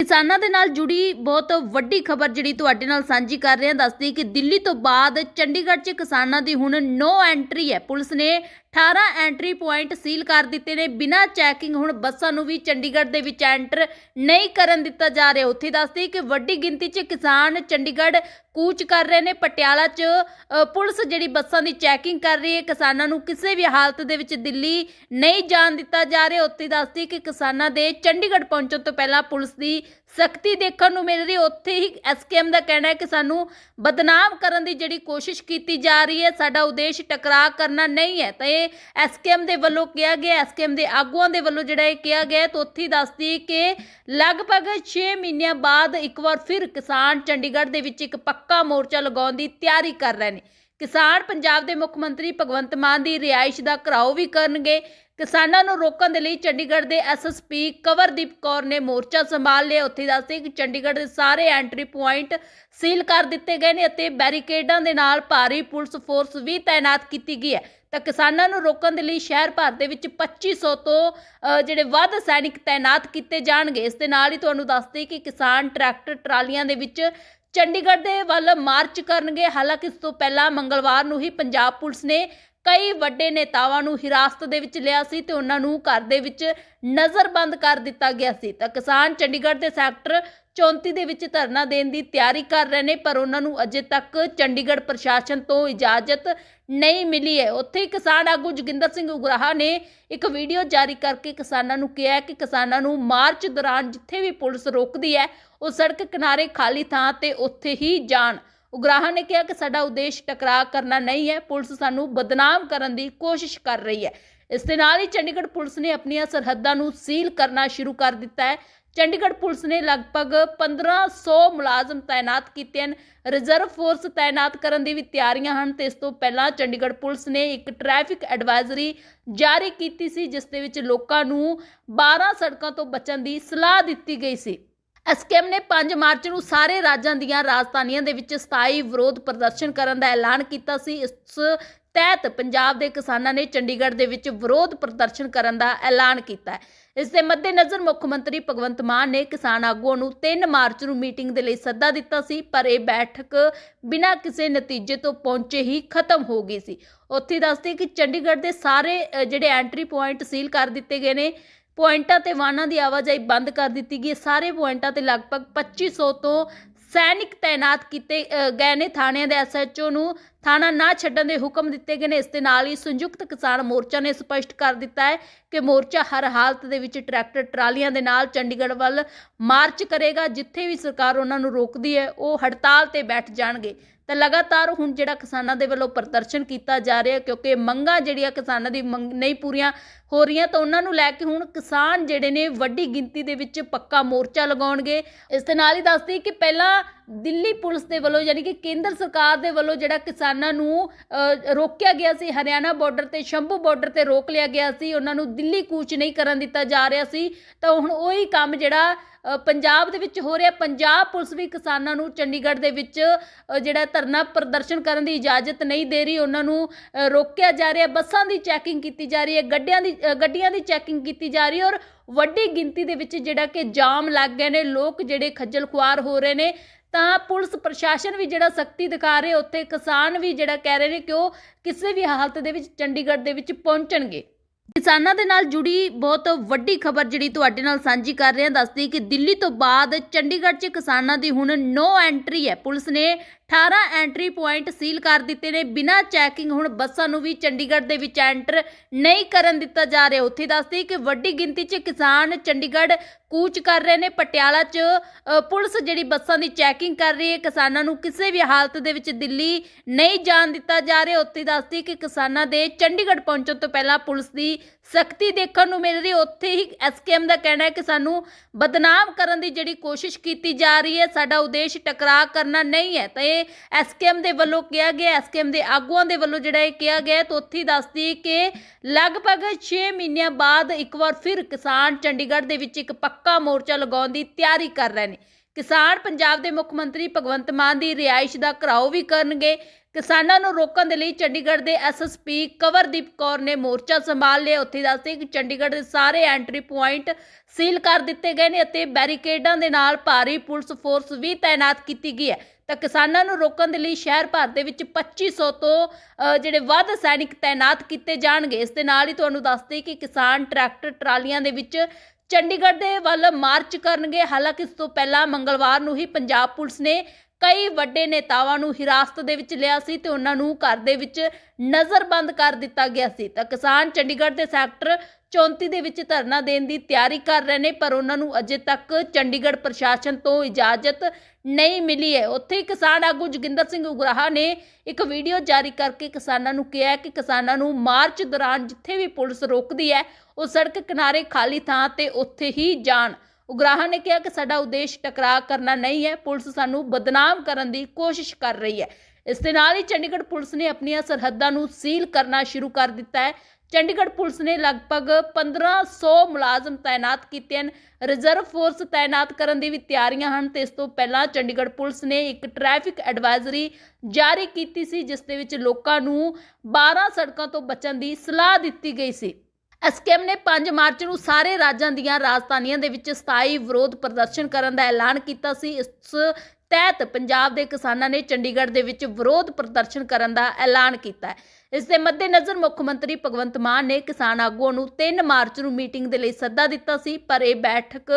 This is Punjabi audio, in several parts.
ਕਿਸਾਨਾਂ ਦੇ ਨਾਲ ਜੁੜੀ ਬਹੁਤ ਵੱਡੀ ਖਬਰ ਜਿਹੜੀ ਤੁਹਾਡੇ ਨਾਲ ਸਾਂਝੀ ਕਰ ਰਹੇ ਹਾਂ। ਦੱਸਦੀ ਕਿ ਦਿੱਲੀ ਤੋਂ ਬਾਅਦ ਚੰਡੀਗੜ੍ਹ 'ਚ ਕਿਸਾਨਾਂ ਦੀ ਹੁਣ ਨੋ ਐਂਟਰੀ ਹੈ। ਪੁਲਿਸ ਨੇ 18 ਐਂਟਰੀ ਪੁਆਇੰਟ ਸੀਲ ਕਰ ਦਿੱਤੇ ਨੇ। ਬਿਨਾਂ ਚੈਕਿੰਗ ਹੁਣ ਬੱਸਾਂ ਨੂੰ ਵੀ ਚੰਡੀਗੜ੍ਹ ਦੇ ਵਿੱਚ ਐਂਟਰ ਨਹੀਂ ਕਰਨ ਦਿੱਤਾ ਜਾ ਰਿਹਾ। ਉੱਥੇ ਦੱਸਦੀ ਕਿ ਵੱਡੀ ਗਿਣਤੀ 'ਚ ਕਿਸਾਨ ਚੰਡੀਗੜ੍ਹ ਕੂਚ ਕਰ ਰਹੇ ਨੇ। ਪਟਿਆਲਾ 'ਚ ਪੁਲਿਸ ਜਿਹੜੀ ਬੱਸਾਂ ਦੀ ਚੈਕਿੰਗ ਕਰ ਰਹੀ ਹੈ। ਕਿਸਾਨਾਂ ਨੂੰ ਕਿਸੇ ਵੀ ਹਾਲਤ ਦੇ ਵਿੱਚ ਦਿੱਲੀ ਨਹੀਂ ਜਾਣ ਦਿੱਤਾ ਜਾ ਰਿਹਾ। ਉੱਥੇ ਦੱਸਦੀ ਕਿ ਕਿਸਾਨਾਂ ਦੇ ਚੰਡੀਗੜ੍ਹ ਪਹੁੰਚਣ ਤੋਂ ਪਹਿਲਾਂ ਪੁਲਿਸ ਦੀ ਸਖਤੀ ਦੇਖਣ ਨੂੰ ਮਿਲ ਰਹੀ ਉੱਥੇ ਹੀ ਐਸਕੇਐਮ ਦਾ ਕਹਿਣਾ ਹੈ ਕਿ ਸਾਨੂੰ ਬਦਨਾਮ ਕਰਨ ਦੀ ਜਿਹੜੀ ਕੋਸ਼ਿਸ਼ ਕੀਤੀ ਜਾ ਰਹੀ ਹੈ, ਸਾਡਾ ਉਦੇਸ਼ ਟਕਰਾਅ ਕਰਨਾ ਨਹੀਂ ਹੈ। ਤਾਂ ਇਹ ਐਸਕੇਐਮ ਦੇ ਵੱਲੋਂ ਕਿਹਾ ਗਿਆ ਐਸਕੇਐਮ ਦੇ ਆਗੂਆਂ ਦੇ ਵੱਲੋਂ ਜਿਹੜਾ ਇਹ ਕਿਹਾ ਗਿਆ ਤਾਂ ਉੱਥੇ ਹੀ ਦੱਸਦੀ ਕਿ ਲਗਭਗ 6 ਮਹੀਨਿਆਂ ਬਾਅਦ ਇੱਕ ਵਾਰ ਫਿਰ ਕਿਸਾਨ ਚੰਡੀਗੜ੍ਹ ਦੇ ਵਿੱਚ ਇੱਕ ਪੱਕਾ ਮੋਰਚਾ ਲਗਾਉਣ ਦੀ ਤਿਆਰੀ ਕਰ ਰਹੇ ਨੇ। ਕਿਸਾਨ ਪੰਜਾਬ ਦੇ ਮੁੱਖ ਮੰਤਰੀ ਭਗਵੰਤ ਮਾਨ ਦੀ ਰਿਹਾਇਸ਼ ਦਾ ਘਰਾਓ ਵੀ ਕਰਨਗੇ। ਕਿਸਾਨਾਂ ਨੂੰ ਰੋਕਣ ਦੇ ਲਈ ਚੰਡੀਗੜ੍ਹ ਦੇ ਐਸਐਸਪੀ ਕਵਰਦੀਪ ਕੌਰ ਨੇ ਮੋਰਚਾ ਸੰਭਾਲ ਲਿਆ। ਉੱਥੇ ਦੱਸਦੇ ਕਿ ਚੰਡੀਗੜ੍ਹ ਦੇ ਸਾਰੇ ਐਂਟਰੀ ਪੁਆਇੰਟ ਸੀਲ ਕਰ ਦਿੱਤੇ ਗਏ ਨੇ ਅਤੇ ਬੈਰੀਕੇਡਾਂ ਦੇ ਨਾਲ ਭਾਰੀ ਪੁਲਿਸ ਫੋਰਸ ਵੀ ਤਾਇਨਾਤ ਕੀਤੀ ਗਈ ਹੈ। ਤਾਂ ਕਿਸਾਨਾਂ ਨੂੰ ਰੋਕਣ ਦੇ ਲਈ ਸ਼ਹਿਰ ਭਰ ਦੇ ਵਿੱਚ 2500 ਤੋਂ ਜਿਹੜੇ ਵੱਧ ਸੈਨਿਕ ਤਾਇਨਾਤ ਕੀਤੇ ਜਾਣਗੇ। ਇਸ ਦੇ ਨਾਲ ਹੀ ਤੁਹਾਨੂੰ ਦੱਸਦੇ ਕਿ ਕਿਸਾਨ ਟਰੈਕਟਰ ਟਰਾਲੀਆਂ ਦੇ ਵਿੱਚ ਚੰਡੀਗੜ੍ਹ ਦੇ ਵੱਲ ਮਾਰਚ ਕਰਨਗੇ। ਹਾਲਾਂਕਿ ਇਸ ਤੋਂ ਪਹਿਲਾਂ ਮੰਗਲਵਾਰ ਨੂੰ ਹੀ ਪੰਜਾਬ ਪੁਲਿਸ ਨੇ ਕਈ ਵੱਡੇ ਨੇਤਾਵਾਂ ਨੂੰ ਹਿਰਾਸਤ ਦੇ ਵਿੱਚ ਲਿਆ ਸੀ ਤੇ ਉਹਨਾਂ ਨੂੰ ਘਰ ਦੇ ਵਿੱਚ ਨਜ਼ਰਬੰਦ ਕਰ ਦਿੱਤਾ ਗਿਆ ਸੀ। ਤਾਂ ਕਿਸਾਨ ਚੰਡੀਗੜ੍ਹ ਦੇ ਸੈਕਟਰ 34 ਦੇ ਵਿੱਚ ਧਰਨਾ ਦੇਣ ਦੀ ਤਿਆਰੀ ਕਰ ਰਹੇ ਨੇ, ਪਰ ਉਹਨਾਂ ਨੂੰ ਅਜੇ ਤੱਕ ਚੰਡੀਗੜ੍ਹ ਪ੍ਰਸ਼ਾਸਨ ਤੋਂ ਇਜਾਜ਼ਤ ਨਹੀਂ ਮਿਲੀ ਹੈ। ਉੱਥੇ ਹੀ ਕਿਸਾਨ ਆਗੂ ਜੋਗਿੰਦਰ ਸਿੰਘ ਉਗਰਾਹਾ ਨੇ ਇੱਕ ਵੀਡੀਓ ਜਾਰੀ ਕਰਕੇ ਕਿਸਾਨਾਂ ਨੂੰ ਕਿਹਾ ਕਿ ਕਿਸਾਨਾਂ ਨੂੰ ਮਾਰਚ ਦੌਰਾਨ ਜਿੱਥੇ ਵੀ ਪੁਲਿਸ ਰੋਕਦੀ ਹੈ, ਉਹ ਸੜਕ ਕਿਨਾਰੇ ਖਾਲੀ ਥਾਂ ਤੇ ਉੱਥੇ ਹੀ ਜਾਣ। ਉਗਰਾਹਾਂ ਨੇ ਕਿਹਾ ਕਿ ਸਾਡਾ ਉਦੇਸ਼ ਟਕਰਾਅ ਕਰਨਾ ਨਹੀਂ ਹੈ, ਪੁਲਿਸ ਸਾਨੂੰ ਬਦਨਾਮ ਕਰਨ ਦੀ ਕੋਸ਼ਿਸ਼ ਕਰ ਰਹੀ ਹੈ। ਇਸ ਦੇ ਨਾਲ ਹੀ ਚੰਡੀਗੜ੍ਹ ਪੁਲਿਸ ਨੇ ਆਪਣੀਆਂ ਸਰਹੱਦਾਂ ਨੂੰ ਸੀਲ ਕਰਨਾ ਸ਼ੁਰੂ ਕਰ ਦਿੱਤਾ ਹੈ। ਚੰਡੀਗੜ੍ਹ ਪੁਲਿਸ ਨੇ ਲਗਭਗ 1500 ਮੁਲਾਜ਼ਮ ਤਾਇਨਾਤ ਕੀਤੇ ਹਨ। ਰਿਜ਼ਰਵ ਫੋਰਸ ਤਾਇਨਾਤ ਕਰਨ ਦੀ ਵੀ ਤਿਆਰੀਆਂ ਹਨ ਤੇ ਇਸ ਤੋਂ ਪਹਿਲਾਂ ਚੰਡੀਗੜ੍ਹ ਪੁਲਿਸ ਨੇ ਇੱਕ ਟ੍ਰੈਫਿਕ ਐਡਵਾਈਜ਼ਰੀ ਜਾਰੀ ਕੀਤੀ ਸੀ, ਜਿਸ ਦੇ ਵਿੱਚ ਲੋਕਾਂ ਨੂੰ 12 ਸੜਕਾਂ ਤੋਂ ਬਚਣ ਦੀ ਸਲਾਹ ਦਿੱਤੀ ਗਈ ਸੀ। ਐਸਕੇਐਮ ਨੇ 5 ਮਾਰਚ ਨੂੰ ਸਾਰੇ ਰਾਜਾਂ ਦੀਆਂ ਰਾਜਧਾਨੀਆਂ ਦੇ ਵਿੱਚ ਸਥਾਈ ਵਿਰੋਧ ਪ੍ਰਦਰਸ਼ਨ ਕਰਨ ਦਾ ਐਲਾਨ ਕੀਤਾ ਸੀ। ਇਸ ਤਹਿਤ ਪੰਜਾਬ ਦੇ ਕਿਸਾਨਾਂ ਨੇ ਚੰਡੀਗੜ੍ਹ ਦੇ ਵਿੱਚ ਵਿਰੋਧ ਪ੍ਰਦਰਸ਼ਨ ਕਰਨ ਦਾ ਐਲਾਨ ਕੀਤਾ ਹੈ। ਇਸ ਦੇ ਮੱਦੇਨਜ਼ਰ ਮੁੱਖ ਮੰਤਰੀ ਭਗਵੰਤ ਮਾਨ ਨੇ ਕਿਸਾਨ ਆਗੂਆਂ ਨੂੰ 3 ਮਾਰਚ ਨੂੰ ਮੀਟਿੰਗ ਦੇ ਲਈ ਸੱਦਾ ਦਿੱਤਾ ਸੀ, ਪਰ ਇਹ ਬੈਠਕ ਬਿਨਾਂ ਕਿਸੇ ਨਤੀਜੇ ਤੋਂ ਪਹੁੰਚੇ ਹੀ ਖਤਮ ਹੋ ਗਈ ਸੀ। ਉੱਥੇ ਦੱਸਦੇ ਕਿ ਚੰਡੀਗੜ੍ਹ ਦੇ ਸਾਰੇ ਜਿਹੜੇ ਐਂਟਰੀ ਪੁਆਇੰਟ ਸੀਲ ਕਰ ਦਿੱਤੇ ਗਏ ਨੇ ਪੁਆਇੰਟਾਂ ਤੇ ਵਾਹਨਾਂ ਦੀ ਆਵਾਜਾਈ ਬੰਦ ਕਰ ਦਿੱਤੀ ਗਈ। ਹੈ। ਸਾਰੇ ਪੁਆਇੰਟਾਂ ਤੇ ਲਗਭਗ 2500 ਤੋਂ ਸੈਨਿਕ ਤਾਇਨਾਤ ਕੀਤੇ ਗਏ ਨੇ ਥਾਣਿਆਂ ਦੇ ਐਸਐਚਓ ਨੂੰ। ਥਾਣਾ ਨਾ ਛੱਡਣ ਦੇ ਹੁਕਮ ਦਿੱਤੇ ਗਏ ਨੇ। ਇਸ ਦੇ ਨਾਲ ਹੀ ਸੰਯੁਕਤ ਕਿਸਾਨ ਮੋਰਚਾ ਨੇ ਸਪਸ਼ਟ ਕਰ ਦਿੱਤਾ ਹੈ ਕਿ ਮੋਰਚਾ ਹਰ ਹਾਲਤ ਦੇ ਵਿੱਚ ਟਰੈਕਟਰ ਟਰਾਲੀਆਂ ਦੇ ਨਾਲ ਚੰਡੀਗੜ੍ਹ ਵੱਲ ਮਾਰਚ ਕਰੇਗਾ। ਜਿੱਥੇ ਵੀ ਸਰਕਾਰ ਉਹਨਾਂ ਨੂੰ ਰੋਕਦੀ ਹੈ, ਉਹ ਹੜਤਾਲ ਤੇ ਬੈਠ ਜਾਣਗੇ। ਤਾਂ ਲਗਾਤਾਰ ਹੁਣ ਜਿਹੜਾ ਕਿਸਾਨਾਂ ਦੇ ਵੱਲੋਂ ਪ੍ਰਦਰਸ਼ਨ ਕੀਤਾ ਜਾ ਰਿਹਾ ਕਿਉਂਕਿ ਮੰਗਾਂ ਜਿਹੜੀਆਂ ਕਿਸਾਨਾਂ ਦੀ ਮੰਗ ਨਹੀਂ ਪੂਰੀਆਂ ਹੋ ਰਹੀਆਂ, ਤਾਂ ਉਹਨਾਂ ਨੂੰ ਲੈ ਕੇ ਹੁਣ ਕਿਸਾਨ ਜਿਹੜੇ ਨੇ ਵੱਡੀ ਗਿਣਤੀ ਦੇ ਵਿੱਚ ਪੱਕਾ ਮੋਰਚਾ ਲਗਾਉਣਗੇ। ਇਸ ਦੇ ਨਾਲ ਹੀ ਦੱਸਦੀ ਕਿ ਪਹਿਲਾਂ ਦਿੱਲੀ ਪੁਲਿਸ ਦੇ ਵੱਲੋਂ ਯਾਨੀ ਕਿ ਕੇਂਦਰ ਸਰਕਾਰ ਦੇ ਵੱਲੋਂ ਜਿਹੜਾ ਕਿਸਾਨਾਂ ਨੂੰ ਰੋਕਿਆ ਗਿਆ ਸੀ, ਹਰਿਆਣਾ ਬਾਰਡਰ ਤੇ, ਸ਼ੰਭੂ ਬਾਰਡਰ ਤੇ ਰੋਕ ਲਿਆ ਗਿਆ ਸੀ, ਉਹਨਾਂ ਨੂੰ ਦਿੱਲੀ ਕੂਚ ਨਹੀਂ ਕਰਨ ਦਿੱਤਾ ਜਾ ਰਿਹਾ ਸੀ, ਤਾਂ ਹੁਣ ਉਹੀ ਕੰਮ ਜਿਹੜਾ ਪੰਜਾਬ ਦੇ ਵਿੱਚ ਹੋ ਰਿਹਾ, ਪੰਜਾਬ ਪੁਲਿਸ ਵੀ ਕਿਸਾਨਾਂ ਨੂੰ ਚੰਡੀਗੜ੍ਹ ਦੇ ਵਿੱਚ ਜਿਹੜਾ ਧਰਨਾ ਪ੍ਰਦਰਸ਼ਨ ਕਰਨ ਦੀ ਇਜਾਜ਼ਤ ਨਹੀਂ ਦੇ ਰਹੀ, ਉਹਨਾਂ ਨੂੰ ਰੋਕਿਆ ਜਾ ਰਿਹਾ, ਬੱਸਾਂ ਦੀ ਚੈਕਿੰਗ ਕੀਤੀ ਜਾ ਰਹੀ ਹੈ, ਗੱਡੀਆਂ ਦੀ ਗੱਡੀਆਂ ਦੀ ਚੈਕਿੰਗ ਕੀਤੀ ਜਾ ਰਹੀ ਹੈ ਔਰ ਵੱਡੀ ਗਿਣਤੀ ਦੇ ਵਿੱਚ ਜਿਹੜਾ ਕਿ ਜਾਮ ਲੱਗ ਗਏ ਨੇ, ਲੋਕ ਜਿਹੜੇ ਖੱਜਲ ਖੁਆਰ ਹੋ ਰਹੇ ਨੇ, ਤਾਂ ਪੁਲਿਸ ਪ੍ਰਸ਼ਾਸਨ ਵੀ ਜਿਹੜਾ ਸਖਤੀ ਦਿਖਾ ਰਿਹਾ, ਉੱਥੇ ਕਿਸਾਨ ਵੀ ਜਿਹੜਾ ਕਹਿ ਰਹੇ ਨੇ ਕਿ ਉਹ ਕਿਸੇ ਵੀ ਹਾਲਤ ਦੇ ਵਿੱਚ ਚੰਡੀਗੜ੍ਹ ਦੇ ਵਿੱਚ ਪਹੁੰਚਣਗੇ। ਕਿਸਾਨਾਂ ਦੇ ਨਾਲ ਜੁੜੀ ਬਹੁਤ ਵੱਡੀ ਖਬਰ ਜਿਹੜੀ ਤੁਹਾਡੇ ਨਾਲ ਸਾਂਝੀ ਕਰ ਰਹੇ ਹਾਂ। ਦੱਸਦੀ ਕਿ ਦਿੱਲੀ ਤੋਂ ਬਾਅਦ ਚੰਡੀਗੜ੍ਹ 'ਚ ਕਿਸਾਨਾਂ ਦੀ ਹੁਣ ਨੋ ਐਂਟਰੀ ਹੈ। ਪੁਲਿਸ ਨੇ 18 ਐਂਟਰੀ ਪੁਆਇੰਟ ਸੀਲ ਕਰ ਦਿੱਤੇ ਨੇ। ਬਿਨਾਂ ਚੈਕਿੰਗ ਹੁਣ ਬੱਸਾਂ ਨੂੰ ਵੀ ਚੰਡੀਗੜ੍ਹ ਦੇ ਵਿੱਚ ਐਂਟਰ ਨਹੀਂ ਕਰਨ ਦਿੱਤਾ ਜਾ ਰਿਹਾ। ਉੱਥੇ ਦੱਸਦੀ ਕਿ ਵੱਡੀ ਗਿਣਤੀ 'ਚ ਕਿਸਾਨ ਚੰਡੀਗੜ੍ਹ ਕੂਚ ਕਰ ਰਹੇ ਨੇ। ਪਟਿਆਲਾ 'ਚ ਪੁਲਿਸ ਜਿਹੜੀ ਬੱਸਾਂ ਦੀ ਚੈਕਿੰਗ ਕਰ ਰਹੀ ਹੈ, ਕਿਸਾਨਾਂ ਨੂੰ ਕਿਸੇ ਵੀ ਹਾਲਤ ਦੇ ਵਿੱਚ ਦਿੱਲੀ ਨਹੀਂ ਜਾਣ ਦਿੱਤਾ ਜਾ ਰਿਹਾ। ਉੱਥੇ ਦੱਸਦੀ ਕਿ ਕਿਸਾਨਾਂ ਦੇ ਚੰਡੀਗੜ੍ਹ ਪਹੁੰਚਣ ਤੋਂ ਪਹਿਲਾਂ ਪੁਲਿਸ ਦੀ ਸਖਤੀ ਦੇਖਣ ਨੂੰ ਮਿਲ ਰਹੀ ਉੱਥੇ ਹੀ ਐਸਕੇਐਮ ਦਾ ਕਹਿਣਾ ਹੈ ਕਿ ਸਾਨੂੰ ਬਦਨਾਮ ਕਰਨ ਦੀ ਜਿਹੜੀ ਕੋਸ਼ਿਸ਼ ਕੀਤੀ ਜਾ ਰਹੀ ਹੈ, ਸਾਡਾ ਉਦੇਸ਼ ਟਕਰਾਅ ਕਰਨਾ ਨਹੀਂ ਹੈ। ਤਾਂ ਇਹ ਐਸਕੇਐਮ ਦੇ ਵੱਲੋਂ ਕਿਹਾ ਗਿਆ, ਐਸਕੇਐਮ ਦੇ ਆਗੂਆਂ ਦੇ ਵੱਲੋਂ ਜਿਹੜਾ ਇਹ ਕਿਹਾ ਗਿਆ ਤਾਂ ਉੱਥੇ ਦੱਸਦੀ ਕਿ ਲਗਭਗ 6 ਮਹੀਨਿਆਂ ਬਾਅਦ ਇੱਕ ਵਾਰ ਫਿਰ ਕਿਸਾਨ ਚੰਡੀਗੜ੍ਹ ਦੇ ਵਿੱਚ ਇੱਕ ਪੱਕਾ ਮੋਰਚਾ ਲਗਾਉਣ ਦੀ ਤਿਆਰੀ ਕਰ ਰਹੇ ਨੇ। ਕਿਸਾਨ ਪੰਜਾਬ ਦੇ ਮੁੱਖ ਮੰਤਰੀ ਭਗਵੰਤ ਮਾਨ ਦੀ ਰਿਹਾਇਸ਼ ਦਾ ਘਰਾਓ ਵੀ ਕਰਨਗੇ। ਕਿਸਾਨਾਂ ਨੂੰ ਰੋਕਣ ਦੇ ਲਈ ਚੰਡੀਗੜ੍ਹ ਦੇ ਐਸਐਸਪੀ ਕਵਰਦੀਪ ਕੌਰ ਨੇ ਮੋਰਚਾ ਸੰਭਾਲ ਲਿਆ। ਉੱਥੇ ਦੱਸਦੇ ਕਿ ਚੰਡੀਗੜ੍ਹ ਦੇ ਸਾਰੇ ਐਂਟਰੀ ਪੁਆਇੰਟ ਸੀਲ ਕਰ ਦਿੱਤੇ ਗਏ ਨੇ ਅਤੇ ਬੈਰੀਕੇਡਾਂ ਦੇ ਨਾਲ ਭਾਰੀ ਪੁਲਿਸ ਫੋਰਸ ਵੀ ਤਾਇਨਾਤ ਕੀਤੀ ਗਈ ਹੈ। ਤਾਂ ਕਿਸਾਨਾਂ ਨੂੰ ਰੋਕਣ ਦੇ ਲਈ ਸ਼ਹਿਰ ਭਰ ਦੇ ਵਿੱਚ 2500 ਤੋਂ ਜਿਹੜੇ ਵੱਧ ਸੈਨਿਕ ਤਾਇਨਾਤ ਕੀਤੇ ਜਾਣਗੇ। ਇਸ ਦੇ ਨਾਲ ਹੀ ਤੁਹਾਨੂੰ ਦੱਸਦੇ ਕਿ ਕਿਸਾਨ ਟਰੈਕਟਰ ਟਰਾਲੀਆਂ ਦੇ ਵਿੱਚ ਚੰਡੀਗੜ੍ਹ ਦੇ ਵੱਲ ਮਾਰਚ ਕਰਨਗੇ। ਹਾਲਾਂਕਿ ਇਸ ਤੋਂ ਪਹਿਲਾਂ ਮੰਗਲਵਾਰ ਨੂੰ ਹੀ ਪੰਜਾਬ ਪੁਲਿਸ ਨੇ ਕਈ ਵੱਡੇ ਨੇਤਾਵਾਂ ਨੂੰ ਹਿਰਾਸਤ ਦੇ ਵਿੱਚ ਲਿਆ ਸੀ ਤੇ ਉਹਨਾਂ ਨੂੰ ਘਰ ਦੇ ਵਿੱਚ ਨਜ਼ਰਬੰਦ ਕਰ ਦਿੱਤਾ ਗਿਆ ਸੀ। ਤਾਂ ਕਿਸਾਨ ਚੰਡੀਗੜ੍ਹ ਦੇ ਸੈਕਟਰ 34 ਦੇ ਵਿੱਚ ਧਰਨਾ ਦੇਣ ਦੀ ਤਿਆਰੀ ਕਰ ਰਹੇ ਨੇ, ਪਰ ਉਹਨਾਂ ਨੂੰ ਅਜੇ ਤੱਕ ਚੰਡੀਗੜ੍ਹ ਪ੍ਰਸ਼ਾਸਨ ਤੋਂ ਇਜਾਜ਼ਤ ਨਹੀਂ ਮਿਲੀ ਹੈ। ਉੱਥੇ ਹੀ ਕਿਸਾਨ ਆਗੂ ਜੋਗਿੰਦਰ ਸਿੰਘ ਉਗਰਾਹਾ ਨੇ ਇੱਕ ਵੀਡੀਓ ਜਾਰੀ ਕਰਕੇ ਕਿਸਾਨਾਂ ਨੂੰ ਕਿਹਾ ਕਿ ਕਿਸਾਨਾਂ ਨੂੰ ਮਾਰਚ ਦੌਰਾਨ ਜਿੱਥੇ ਵੀ ਪੁਲਿਸ ਰੋਕਦੀ ਹੈ, ਉਹ ਸੜਕ ਕਿਨਾਰੇ ਖਾਲੀ ਥਾਂ ਤੇ ਉੱਥੇ ਹੀ ਜਾਣ। ਉਗਰਾਹਾ ਨੇ ਕਿਹਾ ਕਿ ਸਾਡਾ ਉਦੇਸ਼ ਟਕਰਾਅ ਕਰਨਾ ਨਹੀਂ ਹੈ। ਪੁਲਿਸ ਸਾਨੂੰ ਬਦਨਾਮ ਕਰਨ ਦੀ ਕੋਸ਼ਿਸ਼ ਕਰ ਰਹੀ ਹੈ। ਇਸ ਦੇ ਨਾਲ ਹੀ ਚੰਡੀਗੜ੍ਹ ਪੁਲਿਸ ਨੇ ਆਪਣੀਆਂ ਸਰਹੱਦਾਂ ਨੂੰ ਸੀਲ ਕਰਨਾ ਸ਼ੁਰੂ ਕਰ ਦਿੱਤਾ ਹੈ। ਚੰਡੀਗੜ੍ਹ ਪੁਲਿਸ ਨੇ ਲਗਭਗ 1500 ਮੁਲਾਜ਼ਮ ਤਾਇਨਾਤ ਕੀਤੇ ਹਨ। ਰਿਜ਼ਰਵ ਫੋਰਸ ਤਾਇਨਾਤ ਕਰਨ ਦੀ ਵੀ ਤਿਆਰੀਆਂ ਹਨ। ਤੇ ਇਸ ਤੋਂ ਪਹਿਲਾਂ ਚੰਡੀਗੜ੍ਹ ਪੁਲਿਸ ਨੇ ਇੱਕ ਟ੍ਰੈਫਿਕ ਐਡਵਾਈਜ਼ਰੀ ਜਾਰੀ ਕੀਤੀ ਸੀ, ਜਿਸ ਦੇ ਵਿੱਚ ਲੋਕਾਂ ਨੂੰ 12 ਸੜਕਾਂ ਤੋਂ ਬਚਣ ਦੀ ਸਲਾਹ ਦਿੱਤੀ ਗਈ ਸੀ। ਐਸਕੇਐਮ ਨੇ 5 ਮਾਰਚ ਨੂੰ ਸਾਰੇ ਰਾਜਾਂ ਦੀਆਂ ਰਾਜਧਾਨੀਆਂ ਦੇ ਵਿੱਚ ਸਥਾਈ ਵਿਰੋਧ ਪ੍ਰਦਰਸ਼ਨ ਕਰਨ ਦਾ ਐਲਾਨ ਕੀਤਾ ਸੀ। ਇਸ ਤਹਿਤ ਪੰਜਾਬ ਦੇ ਕਿਸਾਨਾਂ ਨੇ ਚੰਡੀਗੜ੍ਹ ਦੇ ਵਿੱਚ ਵਿਰੋਧ ਪ੍ਰਦਰਸ਼ਨ ਕਰਨ ਦਾ ਐਲਾਨ ਕੀਤਾ ਹੈ। ਇਸ ਦੇ ਮੱਦੇਨਜ਼ਰ ਮੁੱਖ ਮੰਤਰੀ ਭਗਵੰਤ ਮਾਨ ਨੇ ਕਿਸਾਨ ਆਗੂਆਂ ਨੂੰ 3 ਮਾਰਚ ਨੂੰ ਮੀਟਿੰਗ ਦੇ ਲਈ ਸੱਦਾ ਦਿੱਤਾ ਸੀ, ਪਰ ਇਹ ਬੈਠਕ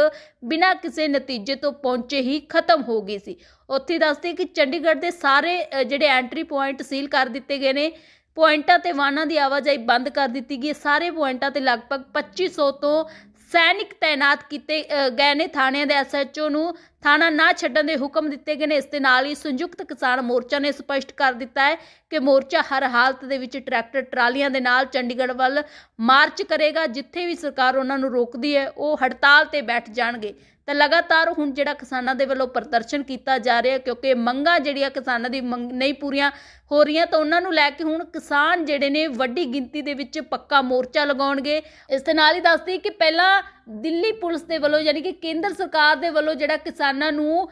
ਬਿਨਾਂ ਕਿਸੇ ਨਤੀਜੇ ਤੋਂ ਪਹੁੰਚੇ ਹੀ ਖਤਮ ਹੋ ਗਈ ਸੀ ਉੱਥੇ ਹੀ ਦੱਸਦੇ ਕਿ ਚੰਡੀਗੜ੍ਹ ਦੇ ਸਾਰੇ ਜਿਹੜੇ ਐਂਟਰੀ ਪੁਆਇੰਟ ਸੀਲ ਕਰ ਦਿੱਤੇ ਗਏ ਨੇ, ਪੁਆਇੰਟਾਂ ਤੇ ਵਾਹਨਾਂ ਦੀ ਆਵਾਜਾਈ ਬੰਦ ਕਰ ਦਿੱਤੀ ਗਈ ਹੈ। ਸਾਰੇ ਪੁਆਇੰਟਾਂ ਤੇ ਲਗਭਗ 2500 ਤੋਂ ਸੈਨਿਕ ਤਾਇਨਾਤ ਕੀਤੇ ਗਏ ਨੇ ਥਾਣਿਆਂ ਦੇ ਐਸਐਚਓ ਨੂੰ ਥਾਣਾ ਨਾ ਛੱਡਣ ਦੇ ਹੁਕਮ ਦਿੱਤੇ ਗਏ ਨੇ। ਇਸ ਦੇ ਨਾਲ ਹੀ ਸੰਯੁਕਤ ਕਿਸਾਨ ਮੋਰਚਾ ਨੇ ਸਪਸ਼ਟ ਕਰ ਦਿੱਤਾ ਹੈ ਕਿ ਮੋਰਚਾ ਹਰ ਹਾਲਤ ਦੇ ਵਿੱਚ ਟਰੈਕਟਰ, ਟਰਾਲੀਆਂ ਦੇ ਨਾਲ ਚੰਡੀਗੜ੍ਹ ਵੱਲ ਮਾਰਚ ਕਰੇਗਾ। ਜਿੱਥੇ ਵੀ ਸਰਕਾਰ ਉਹਨਾਂ ਨੂੰ ਰੋਕਦੀ ਹੈ, ਉਹ ਹੜਤਾਲ ਤੇ ਬੈਠ ਜਾਣਗੇ। ਤਾਂ ਲਗਾਤਾਰ ਹੁਣ ਜਿਹੜਾ ਕਿਸਾਨਾਂ ਦੇ ਵੱਲੋਂ ਪ੍ਰਦਰਸ਼ਨ ਕੀਤਾ ਜਾ ਰਿਹਾ ਕਿਉਂਕਿ ਮੰਗਾਂ ਜਿਹੜੀਆਂ ਕਿਸਾਨਾਂ ਦੀ ਮੰਗ ਨਹੀਂ ਪੂਰੀਆਂ ਹੋ ਰਹੀਆਂ ਤਾਂ ਉਹਨਾਂ ਨੂੰ ਲੈ ਕੇ ਹੁਣ ਕਿਸਾਨ ਜਿਹੜੇ ਨੇ ਵੱਡੀ ਗਿਣਤੀ ਦੇ ਵਿੱਚ ਪੱਕਾ ਮੋਰਚਾ ਲਗਾਉਣਗੇ। ਇਸ ਦੇ ਨਾਲ ਹੀ ਦੱਸਦੀ ਕਿ ਪਹਿਲਾਂ ਦਿੱਲੀ ਪੁਲਿਸ ਦੇ ਵੱਲੋਂ ਯਾਨੀ ਕਿ ਕੇਂਦਰ ਸਰਕਾਰ ਦੇ ਵੱਲੋਂ ਜਿਹੜਾ ਕਿਸਾਨਾਂ ਨੂੰ